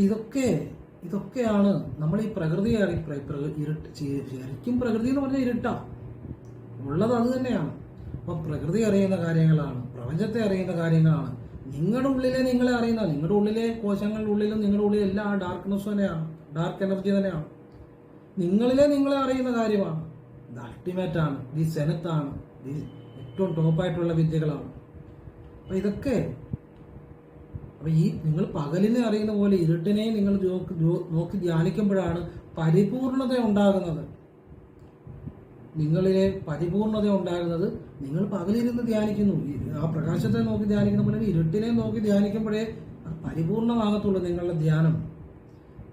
ഇതൊക്കെ ഇതൊക്കെയാണ് നമ്മൾ ഈ പ്രകൃതിയെ ഇരുട്ട് ശരിക്കും പ്രകൃതി എന്ന് പറഞ്ഞാൽ ഇരുട്ടാ. ഉള്ളത് അത് തന്നെയാണ്. അപ്പൊ പ്രകൃതി അറിയുന്ന കാര്യങ്ങളാണ് പ്രപഞ്ചത്തെ അറിയുന്ന കാര്യങ്ങളാണ്. നിങ്ങളുടെ ഉള്ളിലെ നിങ്ങളെ അറിയുന്ന നിങ്ങളുടെ ഉള്ളിലെ കോശങ്ങളുടെ ഉള്ളിലും നിങ്ങളുടെ ഉള്ളിൽ എല്ലാ ഡാർക്ക്നെസ് തന്നെയാണ് ഡാർക്ക് എനർജി തന്നെയാണ്. നിങ്ങളിലെ നിങ്ങളെ അറിയുന്ന കാര്യമാണ്. ഇത് അൾട്ടിമേറ്റ് ആണ് ഈ സെനത്താണ് ദി ഏറ്റവും ടോപ്പായിട്ടുള്ള വിദ്യകളാണ്. അപ്പൊ ഇതൊക്കെ അപ്പൊ ഈ നിങ്ങൾ പകലിനെ അറിയുന്ന പോലെ ഇരുട്ടിനെയും നിങ്ങൾ നോക്കി ധ്യാനിക്കുമ്പോഴാണ് പരിപൂർണത ഉണ്ടാകുന്നത്. നിങ്ങളിലെ പരിപൂർണത ഉണ്ടാകുന്നത് നിങ്ങൾ പകലിരുന്ന് ധ്യാനിക്കുന്നു. ആ പ്രകാശത്തെ നോക്കി ധ്യാനിക്കുന്ന പോലെ ഇരുട്ടിനെ നോക്കി ധ്യാനിക്കുമ്പോഴേ പരിപൂർണമാകത്തുള്ളൂ നിങ്ങളുടെ ധ്യാനം.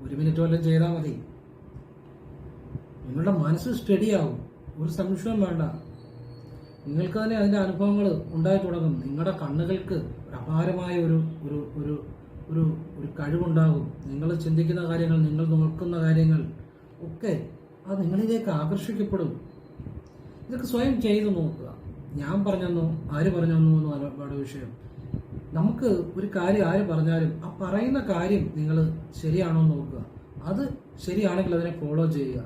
ഒരു മിനിറ്റ് വല്ലതും ചെയ്താൽ മതി. നിങ്ങളുടെ മനസ്സ് സ്റ്റഡിയാവും ഒരു സംശയം വേണ്ട. നിങ്ങൾക്ക് തന്നെ അതിന്റെ അനുഭവങ്ങൾ ഉണ്ടായി തുടങ്ങും. നിങ്ങളുടെ കണ്ണുകൾക്ക് അപാരമായ ഒരു ഒരു ഒരു ഒരു ഒരു കഴിവുണ്ടാകും. നിങ്ങൾ ചിന്തിക്കുന്ന കാര്യങ്ങൾ നിങ്ങൾ നോക്കുന്ന കാര്യങ്ങൾ ഒക്കെ അത് നിങ്ങളിലേക്ക് ആകർഷിക്കപ്പെടും. ഇതൊക്കെ സ്വയം ചെയ്തു നോക്കുക. ഞാൻ പറഞ്ഞെന്നോ ആര് പറഞ്ഞെന്നോ എന്നോ ഒരുപാട് വിഷയം. നമുക്ക് ഒരു കാര്യം ആര് പറഞ്ഞാലും ആ പറയുന്ന കാര്യം നിങ്ങൾ ശരിയാണോ എന്ന് നോക്കുക. അത് ശരിയാണെങ്കിൽ അതിനെ ഫോളോ ചെയ്യുക.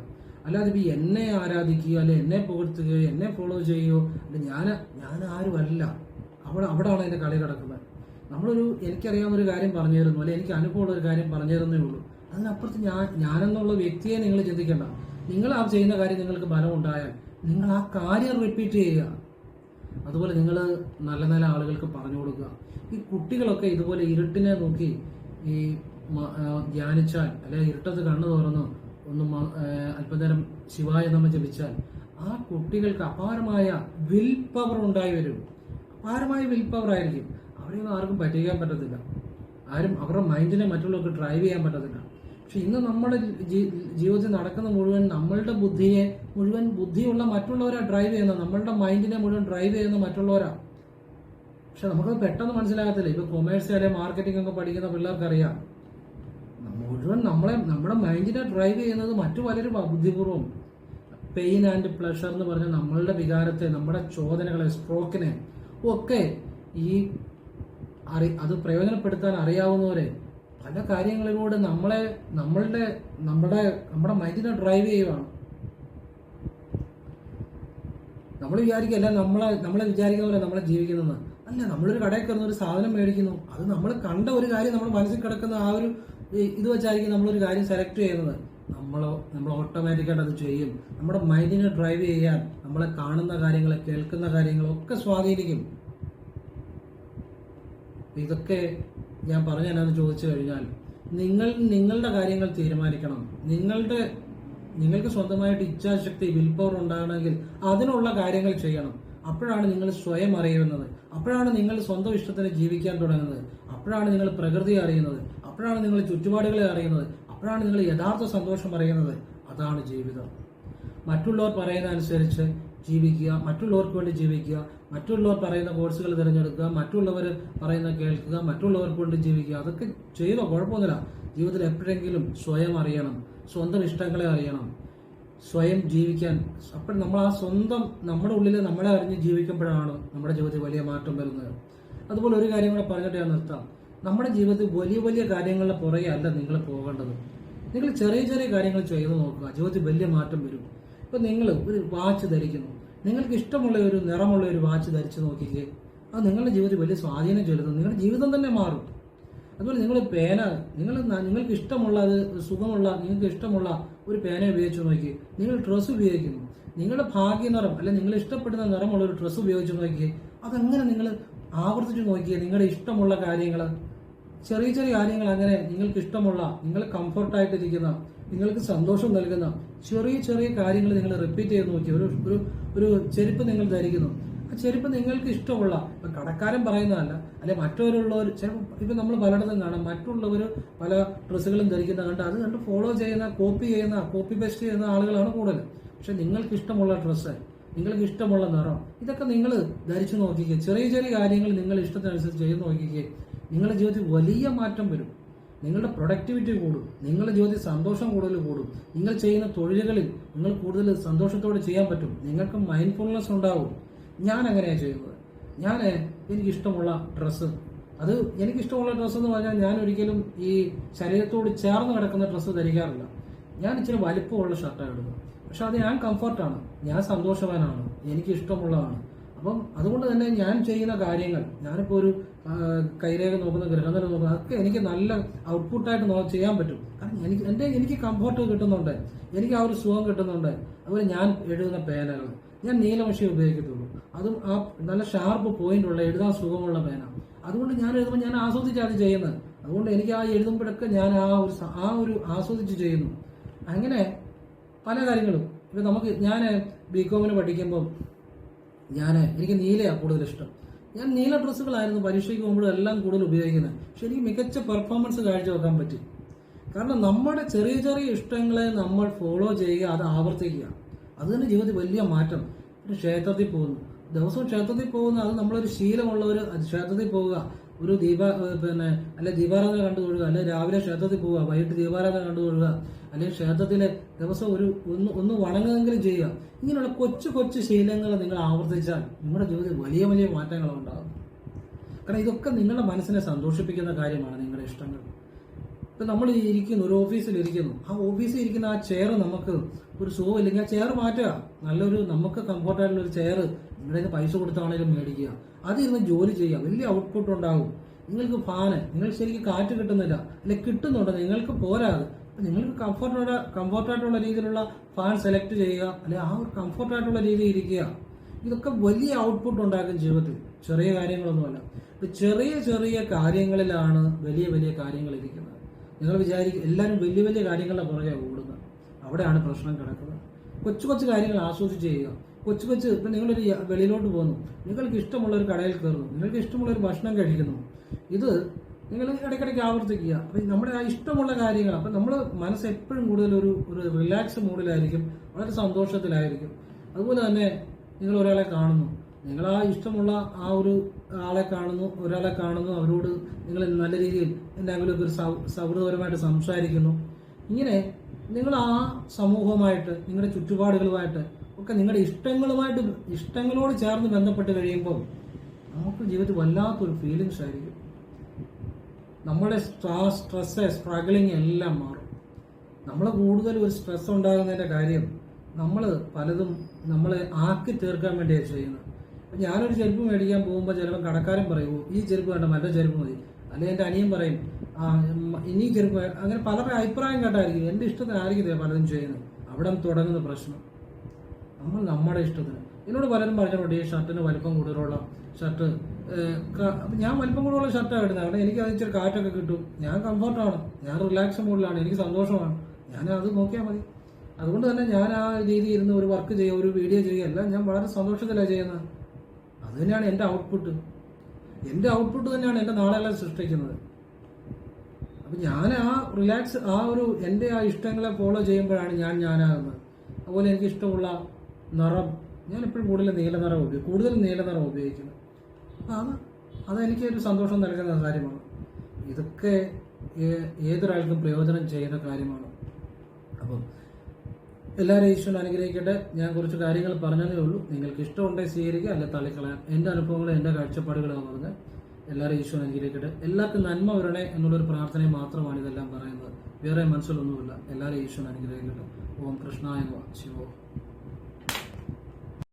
അല്ലാതെ ഇപ്പം എന്നെ ആരാധിക്കുകയോ അല്ലെ എന്നെ പുകഴ്ത്തുകയോ എന്നെ ഫോളോ ചെയ്യുകയോ അല്ലെ ഞാൻ ഞാൻ ആരുമല്ല അവിടെ അവിടെയാണ് എന്റെ കളി കിടക്കുന്നത്. നമ്മളൊരു എനിക്കറിയാവുന്ന ഒരു കാര്യം പറഞ്ഞു തരുന്നു അല്ലെ എനിക്ക് അനുഭവമുള്ള ഒരു കാര്യം പറഞ്ഞു തരുന്നേ ഉള്ളൂ. അതിനപ്പുറത്ത് ഞാൻ ഞാനെന്നുള്ള വ്യക്തിയെ നിങ്ങൾ ചിന്തിക്കേണ്ട. നിങ്ങൾ ആ ചെയ്യുന്ന കാര്യം നിങ്ങൾക്ക് ബലം ഉണ്ടായാൽ നിങ്ങൾ ആ കാര്യം റിപ്പീറ്റ് ചെയ്യുക. അതുപോലെ നിങ്ങൾ നല്ല നല്ല ആളുകൾക്ക് പറഞ്ഞു കൊടുക്കുക. ഈ കുട്ടികളൊക്കെ ഇതുപോലെ ഇരുട്ടിനെ നോക്കി ഈ ധ്യാനിച്ചാൽ അല്ലെങ്കിൽ ഇരുട്ടത്ത് കണ്ണു തുറന്ന് ഒന്ന് അല്പനേരം ശിവായ നമ്മ ജപിച്ചാൽ ആ കുട്ടികൾക്ക് അപാരമായ വിൽ പവർ ഉണ്ടായി വരും. അപാരമായ വിൽ പവർ ആയിരിക്കും. അവരെയൊന്നും ആർക്കും പറ്റിക്കാൻ പറ്റത്തില്ല. ആരും അവരുടെ മൈൻഡിനെ മറ്റുള്ളവർക്ക് ഡ്രൈവ് ചെയ്യാൻ പറ്റത്തില്ല. പക്ഷെ ഇന്ന് നമ്മുടെ ജീവിതത്തിൽ നടക്കുന്ന മുഴുവൻ നമ്മളുടെ ബുദ്ധിയെ മുഴുവൻ ബുദ്ധിയുള്ള മറ്റുള്ളവരാ ഡ്രൈവ് ചെയ്യുന്നത് നമ്മളുടെ മൈൻഡിനെ മുഴുവൻ ഡ്രൈവ് ചെയ്യുന്ന മറ്റുള്ളവരാ. പക്ഷെ നമുക്ക് പെട്ടെന്ന് മനസ്സിലാകത്തില്ല. ഇപ്പൊ കൊമേഴ്സ് അല്ലെങ്കിൽ മാർക്കറ്റിംഗ് ഒക്കെ പഠിക്കുന്ന പിള്ളേർക്ക് അറിയാം മുഴുവൻ നമ്മളെ നമ്മുടെ മൈൻഡിനെ ഡ്രൈവ് ചെയ്യുന്നത് മറ്റു പലരും ബുദ്ധിപൂർവം. പെയിൻ ആൻഡ് പ്ലഷർ എന്ന് പറഞ്ഞ നമ്മളുടെ വികാരത്തെ നമ്മുടെ ചോദനകളെ സ്ട്രോക്കിനെ ഒക്കെ ഈ അറി അത് പ്രയോജനപ്പെടുത്താൻ അറിയാവുന്നവരെ പല കാര്യങ്ങളിലൂടെ നമ്മളെ നമ്മളുടെ നമ്മുടെ നമ്മുടെ മൈൻഡിനെ ഡ്രൈവ് ചെയ്യുവാണ്. നമ്മൾ വിചാരിക്കല്ല നമ്മളെ നമ്മളെ വിചാരിക്കുന്ന പോലെ നമ്മളെ ജീവിക്കുന്നത് അല്ല നമ്മളൊരു കടയിൽ കയറുന്ന ഒരു സാധനം മേടിക്കുന്നു. അത് നമ്മൾ കണ്ട ഒരു കാര്യം നമ്മൾ മനസ്സിൽ കിടക്കുന്ന ആ ഒരു ഇത് വെച്ചായിരിക്കും നമ്മളൊരു കാര്യം സെലക്ട് ചെയ്യുന്നത്. നമ്മൾ നമ്മൾ ഓട്ടോമാറ്റിക്കായിട്ട് അത് ചെയ്യും. നമ്മുടെ മൈൻഡിനെ ഡ്രൈവ് ചെയ്യാൻ നമ്മളെ കാണുന്ന കാര്യങ്ങൾ കേൾക്കുന്ന കാര്യങ്ങളൊക്കെ സ്വാധീനിക്കും. ഇതൊക്കെ ഞാൻ പറഞ്ഞു എന്നാന്ന് ചോദിച്ചു കഴിഞ്ഞാൽ നിങ്ങൾ നിങ്ങളുടെ കാര്യങ്ങൾ തീരുമാനിക്കണം. നിങ്ങളുടെ നിങ്ങൾക്ക് സ്വന്തമായിട്ട് ഇച്ഛാശക്തി വിൽ പവർ ഉണ്ടാകണമെങ്കിൽ അതിനുള്ള കാര്യങ്ങൾ ചെയ്യണം. അപ്പോഴാണ് നിങ്ങൾ സ്വയം അറിയുന്നത്. അപ്പോഴാണ് നിങ്ങൾ സ്വന്തം ഇഷ്ടത്തിന് ജീവിക്കാൻ തുടങ്ങുന്നത്. അപ്പോഴാണ് നിങ്ങൾ പ്രകൃതിയെ അറിയുന്നത്. അപ്പോഴാണ് നിങ്ങൾ ചുറ്റുപാടുകളെ അറിയുന്നത്. അപ്പോഴാണ് നിങ്ങൾ യഥാർത്ഥ സന്തോഷം അറിയുന്നത്. അതാണ് ജീവിതം. മറ്റുള്ളവർ പറയുന്ന അനുസരിച്ച് ജീവിക്കുക മറ്റുള്ളവർക്ക് വേണ്ടി ജീവിക്കുക മറ്റുള്ളവർ പറയുന്ന കോഴ്സുകൾ തിരഞ്ഞെടുക്കുക മറ്റുള്ളവർ പറയുന്ന കേൾക്കുക മറ്റുള്ളവർക്ക് വേണ്ടി ജീവിക്കുക. അതൊക്കെ ചെയ്തോ കുഴപ്പമൊന്നുമില്ല. ജീവിതത്തിൽ എപ്പോഴെങ്കിലും സ്വയം അറിയണം സ്വന്തം ഇഷ്ടങ്ങളെ അറിയണം സ്വയം ജീവിക്കാൻ. അപ്പോൾ നമ്മൾ ആ സ്വന്തം നമ്മുടെ ഉള്ളിൽ നമ്മളെ അറിഞ്ഞ് ജീവിക്കുമ്പോഴാണ് നമ്മുടെ ജീവിതത്തിൽ വലിയ മാറ്റം വരുന്നത്. അതുപോലെ ഒരു കാര്യം കൂടെ പറഞ്ഞിട്ട് ഞാൻ നിർത്താം. നമ്മുടെ ജീവിതത്തിൽ വലിയ വലിയ കാര്യങ്ങളുടെ പുറകെ അല്ല നിങ്ങൾ പോകേണ്ടത്. നിങ്ങൾ ചെറിയ ചെറിയ കാര്യങ്ങൾ ചെയ്തു നോക്കുക. ജീവിതത്തിൽ വലിയ മാറ്റം വരും. ഇപ്പം നിങ്ങൾ ഒരു വാച്ച് ധരിക്കുന്നു. നിങ്ങൾക്ക് ഇഷ്ടമുള്ള ഒരു നിറമുള്ള ഒരു വാച്ച് ധരിച്ചു നോക്കിക്കേ. അത് നിങ്ങളുടെ ജീവിതത്തിൽ വലിയ സ്വാധീനം ചെലുത്തും നിങ്ങളുടെ ജീവിതം തന്നെ മാറും. അതുപോലെ നിങ്ങൾ പേന നിങ്ങൾ നിങ്ങൾക്ക് ഇഷ്ടമുള്ള അത് സുഖമുള്ള നിങ്ങൾക്ക് ഇഷ്ടമുള്ള ഒരു പേന ഉപയോഗിച്ച് നോക്കി. നിങ്ങൾ ഡ്രസ്സ് ഉപയോഗിക്കുന്നു. നിങ്ങളുടെ ഭാഗ്യ നിറം അല്ലെ നിങ്ങൾ ഇഷ്ടപ്പെടുന്ന നിറമുള്ള ഒരു ഡ്രസ്സ് ഉപയോഗിച്ച് നോക്കി. അതങ്ങനെ നിങ്ങൾ ആവർത്തിച്ച് നോക്കിയേ നിങ്ങളുടെ ഇഷ്ടമുള്ള കാര്യങ്ങൾ ചെറിയ ചെറിയ കാര്യങ്ങൾ അങ്ങനെ നിങ്ങൾക്ക് ഇഷ്ടമുള്ള നിങ്ങൾ കംഫർട്ടായിട്ടിരിക്കുന്ന നിങ്ങൾക്ക് സന്തോഷം നൽകുന്ന ചെറിയ ചെറിയ കാര്യങ്ങൾ നിങ്ങൾ റിപ്പീറ്റ് ചെയ്ത് നോക്കി. ഒരു ഒരു ചെരുപ്പ് നിങ്ങൾ ധരിക്കുന്നു. ചെരുപ്പ് നിങ്ങൾക്ക് ഇഷ്ടമുള്ള ഇപ്പം കടക്കാരൻ പറയുന്നതല്ല അല്ലെ മറ്റവരുള്ളവർ ചിലപ്പോൾ ഇപ്പം നമ്മൾ പലയിടത്തും കാണാം മറ്റുള്ളവർ പല ഡ്രസ്സുകളും ധരിക്കുന്ന കണ്ട് അത് കണ്ട് ഫോളോ ചെയ്യുന്ന കോപ്പി ചെയ്യുന്ന കോപ്പി പേസ്റ്റ് ചെയ്യുന്ന ആളുകളാണ് കൂടുതൽ പക്ഷെ നിങ്ങൾക്ക് ഇഷ്ടമുള്ള ഡ്രസ്സ് നിങ്ങൾക്ക് ഇഷ്ടമുള്ള നിറം ഇതൊക്കെ നിങ്ങൾ ധരിച്ചു നോക്കിക്കുക ചെറിയ ചെറിയ കാര്യങ്ങൾ നിങ്ങൾ ഇഷ്ടത്തിനനുസരിച്ച് ചെയ്ത് നോക്കിക്കുക നിങ്ങളുടെ ജീവിതത്തിൽ വലിയ മാറ്റം വരും. നിങ്ങളുടെ പ്രൊഡക്ടിവിറ്റി കൂടും നിങ്ങളുടെ ജീവിതത്തിൽ സന്തോഷം കൂടുതൽ കൂടും. നിങ്ങൾ ചെയ്യുന്ന തൊഴിലുകളിൽ നിങ്ങൾ കൂടുതൽ സന്തോഷത്തോടെ ചെയ്യാൻ പറ്റും. നിങ്ങൾക്ക് മൈൻഡ്ഫുൾനെസ് ഉണ്ടാവും. ഞാൻ അങ്ങനെയാണ് ചെയ്യുന്നത്. ഞാൻ എനിക്കിഷ്ടമുള്ള ഡ്രസ്സ്. അത് എനിക്കിഷ്ടമുള്ള ഡ്രസ്സ് എന്ന് പറഞ്ഞാൽ ഞാൻ ഒരിക്കലും ഈ ശരീരത്തോട് ചേർന്ന് കിടക്കുന്ന ഡ്രസ്സ് ധരിക്കാറില്ല. ഞാൻ ഇച്ചിരി വലിപ്പമുള്ള ഷർട്ടാണ് ഇടുന്നത്. പക്ഷെ അത് ഞാൻ കംഫർട്ടാണ്. ഞാൻ സന്തോഷവാനാണ്. എനിക്ക് ഇഷ്ടമുള്ളതാണ് അപ്പം അതുകൊണ്ട് തന്നെ ഞാൻ ചെയ്യുന്ന കാര്യങ്ങൾ ഞാനിപ്പോൾ ഒരു കൈരേഖ നോക്കുന്ന ഗ്രഹനില നോക്കുന്ന അതൊക്കെ എനിക്ക് നല്ല ഔട്ട്പുട്ടായിട്ട് നോ ചെയ്യാൻ പറ്റും. കാരണം എനിക്ക് എന്റെ എനിക്ക് കംഫർട്ട് കിട്ടുന്നുണ്ട്. എനിക്ക് ആ ഒരു സുഖം കിട്ടുന്നുണ്ട്. അതുപോലെ ഞാൻ എഴുതുന്ന പേനകൾ ഞാൻ നീലമഷി ഉപയോഗിക്കത്തുള്ളൂ. അതും ആ നല്ല ഷാർപ്പ് പോയിന്റ് ഉള്ള എഴുതാൻ സുഖമുള്ള പേന അതുകൊണ്ട് ഞാൻ എഴുതുമ്പോൾ ഞാൻ ആസ്വദിച്ചാണ് ചെയ്യുന്നത്. അതുകൊണ്ട് എനിക്ക് ആ എഴുതുമ്പോഴൊക്കെ ഞാൻ ആ ഒരു ആ ഒരു ആസ്വദിച്ച് ചെയ്യുന്നു. അങ്ങനെ പല കാര്യങ്ങളും. ഇപ്പം നമുക്ക് ഞാൻ ബി കോമിന് പഠിക്കുമ്പോൾ ഞാൻ എനിക്ക് നീലയാണ് കൂടുതൽ ഇഷ്ടം. ഞാൻ നീല ഡ്രസ്സുകളായിരുന്നു പരീക്ഷയ്ക്ക് പോകുമ്പോഴും എല്ലാം കൂടുതൽ ഉപയോഗിക്കുന്നത്. പക്ഷെ എനിക്ക് മികച്ച പെർഫോമൻസ് കാഴ്ചവെക്കാൻ പറ്റി. കാരണം നമ്മുടെ ചെറിയ ചെറിയ ഇഷ്ടങ്ങളെ നമ്മൾ ഫോളോ ചെയ്യുക അത് ആവർത്തിക്കുക. അത് തന്നെ ജീവിതത്തിൽ വലിയ മാറ്റം. ഒരു ക്ഷേത്രത്തിൽ പോകുന്നു. ദിവസവും ക്ഷേത്രത്തിൽ പോകുന്ന അത് നമ്മളൊരു ശീലമുള്ള ഒരു ക്ഷേത്രത്തിൽ പോവുക. ഒരു ദീപ പിന്നെ അല്ലെ ദീപാരാധന കണ്ടു അല്ലെ രാവിലെ ക്ഷേത്രത്തിൽ പോവുക വൈകിട്ട് ദീപാരാധന കണ്ടു തൊഴുക അല്ലെങ്കിൽ ക്ഷേത്രത്തിലെ ദിവസം ഒരു ഒന്ന് ഒന്ന് വണങ്ങുമെങ്കിലും ചെയ്യുക. ഇങ്ങനെയുള്ള കൊച്ചു കൊച്ചു ശീലങ്ങൾ നിങ്ങൾ ആവർത്തിച്ചാൽ നിങ്ങളുടെ ജീവിതത്തിൽ വലിയ വലിയ മാറ്റങ്ങൾ ഉണ്ടാകും. കാരണം ഇതൊക്കെ നിങ്ങളുടെ മനസ്സിനെ സന്തോഷിപ്പിക്കുന്ന കാര്യമാണ് നിങ്ങളുടെ ഇഷ്ടങ്ങൾ. ഇപ്പൊ നമ്മൾ ഇരിക്കുന്നു ഒരു ഓഫീസിൽ ഇരിക്കുന്നു. ആ ഓഫീസിൽ ഇരിക്കുന്ന ആ ചെയർ നമുക്ക് ഒരു ഷോ ഇല്ലെങ്കിൽ ആ ചെയർ മാറ്റുക. നല്ലൊരു നമുക്ക് കംഫർട്ടായിട്ടുള്ള ഒരു ചെയർ നിങ്ങളുടെ പൈസ കൊടുത്താണെങ്കിലും മേടിക്കുക. അതിരുന്ന് ജോലി ചെയ്യുക. വലിയ ഔട്ട്പുട്ട് ഉണ്ടാകും. നിങ്ങൾക്ക് ഫാന് നിങ്ങൾ ശരിക്കും കാറ്റ് കിട്ടുന്നില്ല. അല്ലെ കിട്ടുന്നുണ്ട് നിങ്ങൾക്ക് പോരാത് നിങ്ങൾക്ക് കംഫർട്ടോടെ കംഫർട്ടായിട്ടുള്ള രീതിയിലുള്ള ഫാൻ സെലക്ട് ചെയ്യുക. അല്ലെ ആ ഒരു കംഫർട്ടായിട്ടുള്ള രീതിയിൽ ഇരിക്കുക. ഇതൊക്കെ വലിയ ഔട്ട്പുട്ട് ഉണ്ടാക്കും ജീവിതത്തിൽ. ചെറിയ കാര്യങ്ങളൊന്നുമല്ല. ചെറിയ ചെറിയ കാര്യങ്ങളിലാണ് വലിയ വലിയ കാര്യങ്ങൾ ഇരിക്കുന്നത്. നിങ്ങൾ വിചാരിക്കും എല്ലാവരും വലിയ വലിയ കാര്യങ്ങളുടെ പുറകെ ഓടുന്നത്. അവിടെയാണ് പ്രശ്നം കിടക്കുന്നത്. കൊച്ചു കൊച്ചു കാര്യങ്ങൾ ആസ്വദിച്ച് ചെയ്യുക. കൊച്ചു കൊച്ചു ഇപ്പം നിങ്ങളൊരു വെളിയിലോട്ട് പോകുന്നു. നിങ്ങൾക്ക് ഇഷ്ടമുള്ള ഒരു കടയിൽ കയറുന്നു. നിങ്ങൾക്ക് ഇഷ്ടമുള്ള ഒരു ഭക്ഷണം കഴിക്കുന്നു. ഇത് നിങ്ങൾ ഇടയ്ക്കിടയ്ക്ക് ആവർത്തിക്കുക. അപ്പം നമ്മുടെ ആ ഇഷ്ടമുള്ള കാര്യങ്ങൾ അപ്പം നമ്മൾ മനസ്സ് എപ്പോഴും കൂടുതൽ ഒരു ഒരു റിലാക്സ് മൂഡിലായിരിക്കും വളരെ സന്തോഷത്തിലായിരിക്കും. അതുപോലെ തന്നെ നിങ്ങൾ ഒരാളെ കാണുന്നു. നിങ്ങൾ ആ ഇഷ്ടമുള്ള ആ ഒരു ആളെ കാണുന്നു ഒരാളെ കാണുന്നു അവരോട് നിങ്ങൾ നല്ല രീതിയിൽ എന്തെങ്കിലുമൊക്കെ ഒരു സൗഹൃദപരമായിട്ട് സംസാരിക്കുന്നു. ഇങ്ങനെ നിങ്ങൾ ആ സമൂഹമായിട്ട് നിങ്ങളുടെ ചുറ്റുപാടുകളുമായിട്ട് ഒക്കെ നിങ്ങളുടെ ഇഷ്ടങ്ങളുമായിട്ട് ഇഷ്ടങ്ങളോട് ചേർന്ന് ബന്ധപ്പെട്ട് കഴിയുമ്പോൾ നമുക്ക് ജീവിതത്തിൽ വല്ലാത്തൊരു ഫീലിങ്സ് ആയിരിക്കും. നമ്മുടെ സ്ട്രെസ് സ്ട്രഗിളിങ് എല്ലാം മാറും. നമ്മൾ കൂടുതൽ ഒരു സ്ട്രെസ് ഉണ്ടാകുന്നതിന്റെ കാര്യം നമ്മൾ പലതും നമ്മളെ ആക്കി തീർക്കാൻ വേണ്ടിയാണ് ചെയ്യുന്നത്. ഇപ്പൊ ഞാനൊരു ചെരുപ്പ് മേടിക്കാൻ പോകുമ്പോൾ ചിലപ്പോൾ കടക്കാരൻ പറയൂ ഈ ചെരുപ്പ് വേണ്ട മറ്റേ ചെരുപ്പ് മതി. അല്ലെങ്കിൽ എന്റെ അനിയൻ പറയും ആ ഇനി ചെരുപ്പ് അങ്ങനെ പലരുടെ അഭിപ്രായം കേട്ടായിരിക്കും. എന്റെ ഇഷ്ടത്തിനായിരിക്കും പലതും ചെയ്യുന്നത്. അവിടെ തുടങ്ങുന്ന പ്രശ്നം. നമ്മൾ നമ്മുടെ ഇഷ്ടത്തിന്. എന്നോട് പലരും പറഞ്ഞിട്ടുണ്ട് ഈ ഷർട്ടിന് വലിപ്പം കൂടുതലുള്ള ഷർട്ട് അപ്പൊ ഞാൻ വലിപ്പം കൂടുതലുള്ള ഷർട്ടാണ് ഇടുന്നത്. കാരണം എനിക്ക് അത് ഇച്ചിരി കാറ്റൊക്കെ കിട്ടും. ഞാൻ കംഫർട്ടാണ്. ഞാൻ റിലാക്സ് മൂഡിലാണ്. എനിക്ക് സന്തോഷമാണ്. ഞാൻ അത് നോക്കിയാൽ മതി. അതുകൊണ്ട് തന്നെ ഞാൻ ആ രീതിയിൽ ഇരുന്ന് ഒരു വർക്ക് ചെയ്യുക ഒരു വീഡിയോ ചെയ്യുക എല്ലാം ഞാൻ വളരെ സന്തോഷത്തിലാണ് ചെയ്യുന്നത്. അത് തന്നെയാണ് എന്റെ ഔട്ട്പുട്ട് എന്റെ ഔട്ട്പുട്ട് തന്നെയാണ് എന്റെ നാളെല്ലാം സൃഷ്ടിക്കുന്നത്. അപ്പം ഞാൻ ആ റിലാക്സ് ആ ഒരു എന്റെ ആ ഇഷ്ടങ്ങളെ ഫോളോ ചെയ്യുമ്പോഴാണ് ഞാൻ ഞാനാകുന്നത്. അതുപോലെ എനിക്ക് ഇഷ്ടമുള്ള നിറം ഞാൻ എപ്പോഴും കൂടുതൽ നീല നിറം ഉപയോഗിക്കും കൂടുതൽ നീല നിറം ഉപയോഗിക്കുന്നത്. അത് അതെനിക്ക് ഒരു സന്തോഷം നൽകുന്ന കാര്യമാണ്. ഇതൊക്കെ ഏതൊരാൾക്കും പ്രയോജനം ചെയ്യുന്ന കാര്യമാണ്. അപ്പം എല്ലാവരും ഈശ്വരൻ അനുഗ്രഹിക്കട്ടെ. ഞാൻ കുറച്ച് കാര്യങ്ങൾ പറഞ്ഞതേ ഉള്ളൂ. നിങ്ങൾക്ക് ഇഷ്ടമുണ്ടെങ്കിൽ സ്വീകരിക്കുക അല്ലെ തള്ളിക്കളയാം എന്റെ അനുഭവങ്ങൾ എന്റെ കാഴ്ചപ്പാടുകളാണ് പറഞ്ഞത്. എല്ലാവരും ഈശ്വരൻ അനുഗ്രഹിക്കട്ടെ. എല്ലാവർക്കും നന്മ വരണേ എന്നുള്ളൊരു പ്രാർത്ഥനയും മാത്രമാണ് ഇതെല്ലാം പറയുന്നത്. വേറെ മനസ്സിലൊന്നുമില്ല. എല്ലാവരും ഈശ്വരൻ അനുഗ്രഹിക്കട്ടെ. ഓം കൃഷ്ണായ. ശിവോ.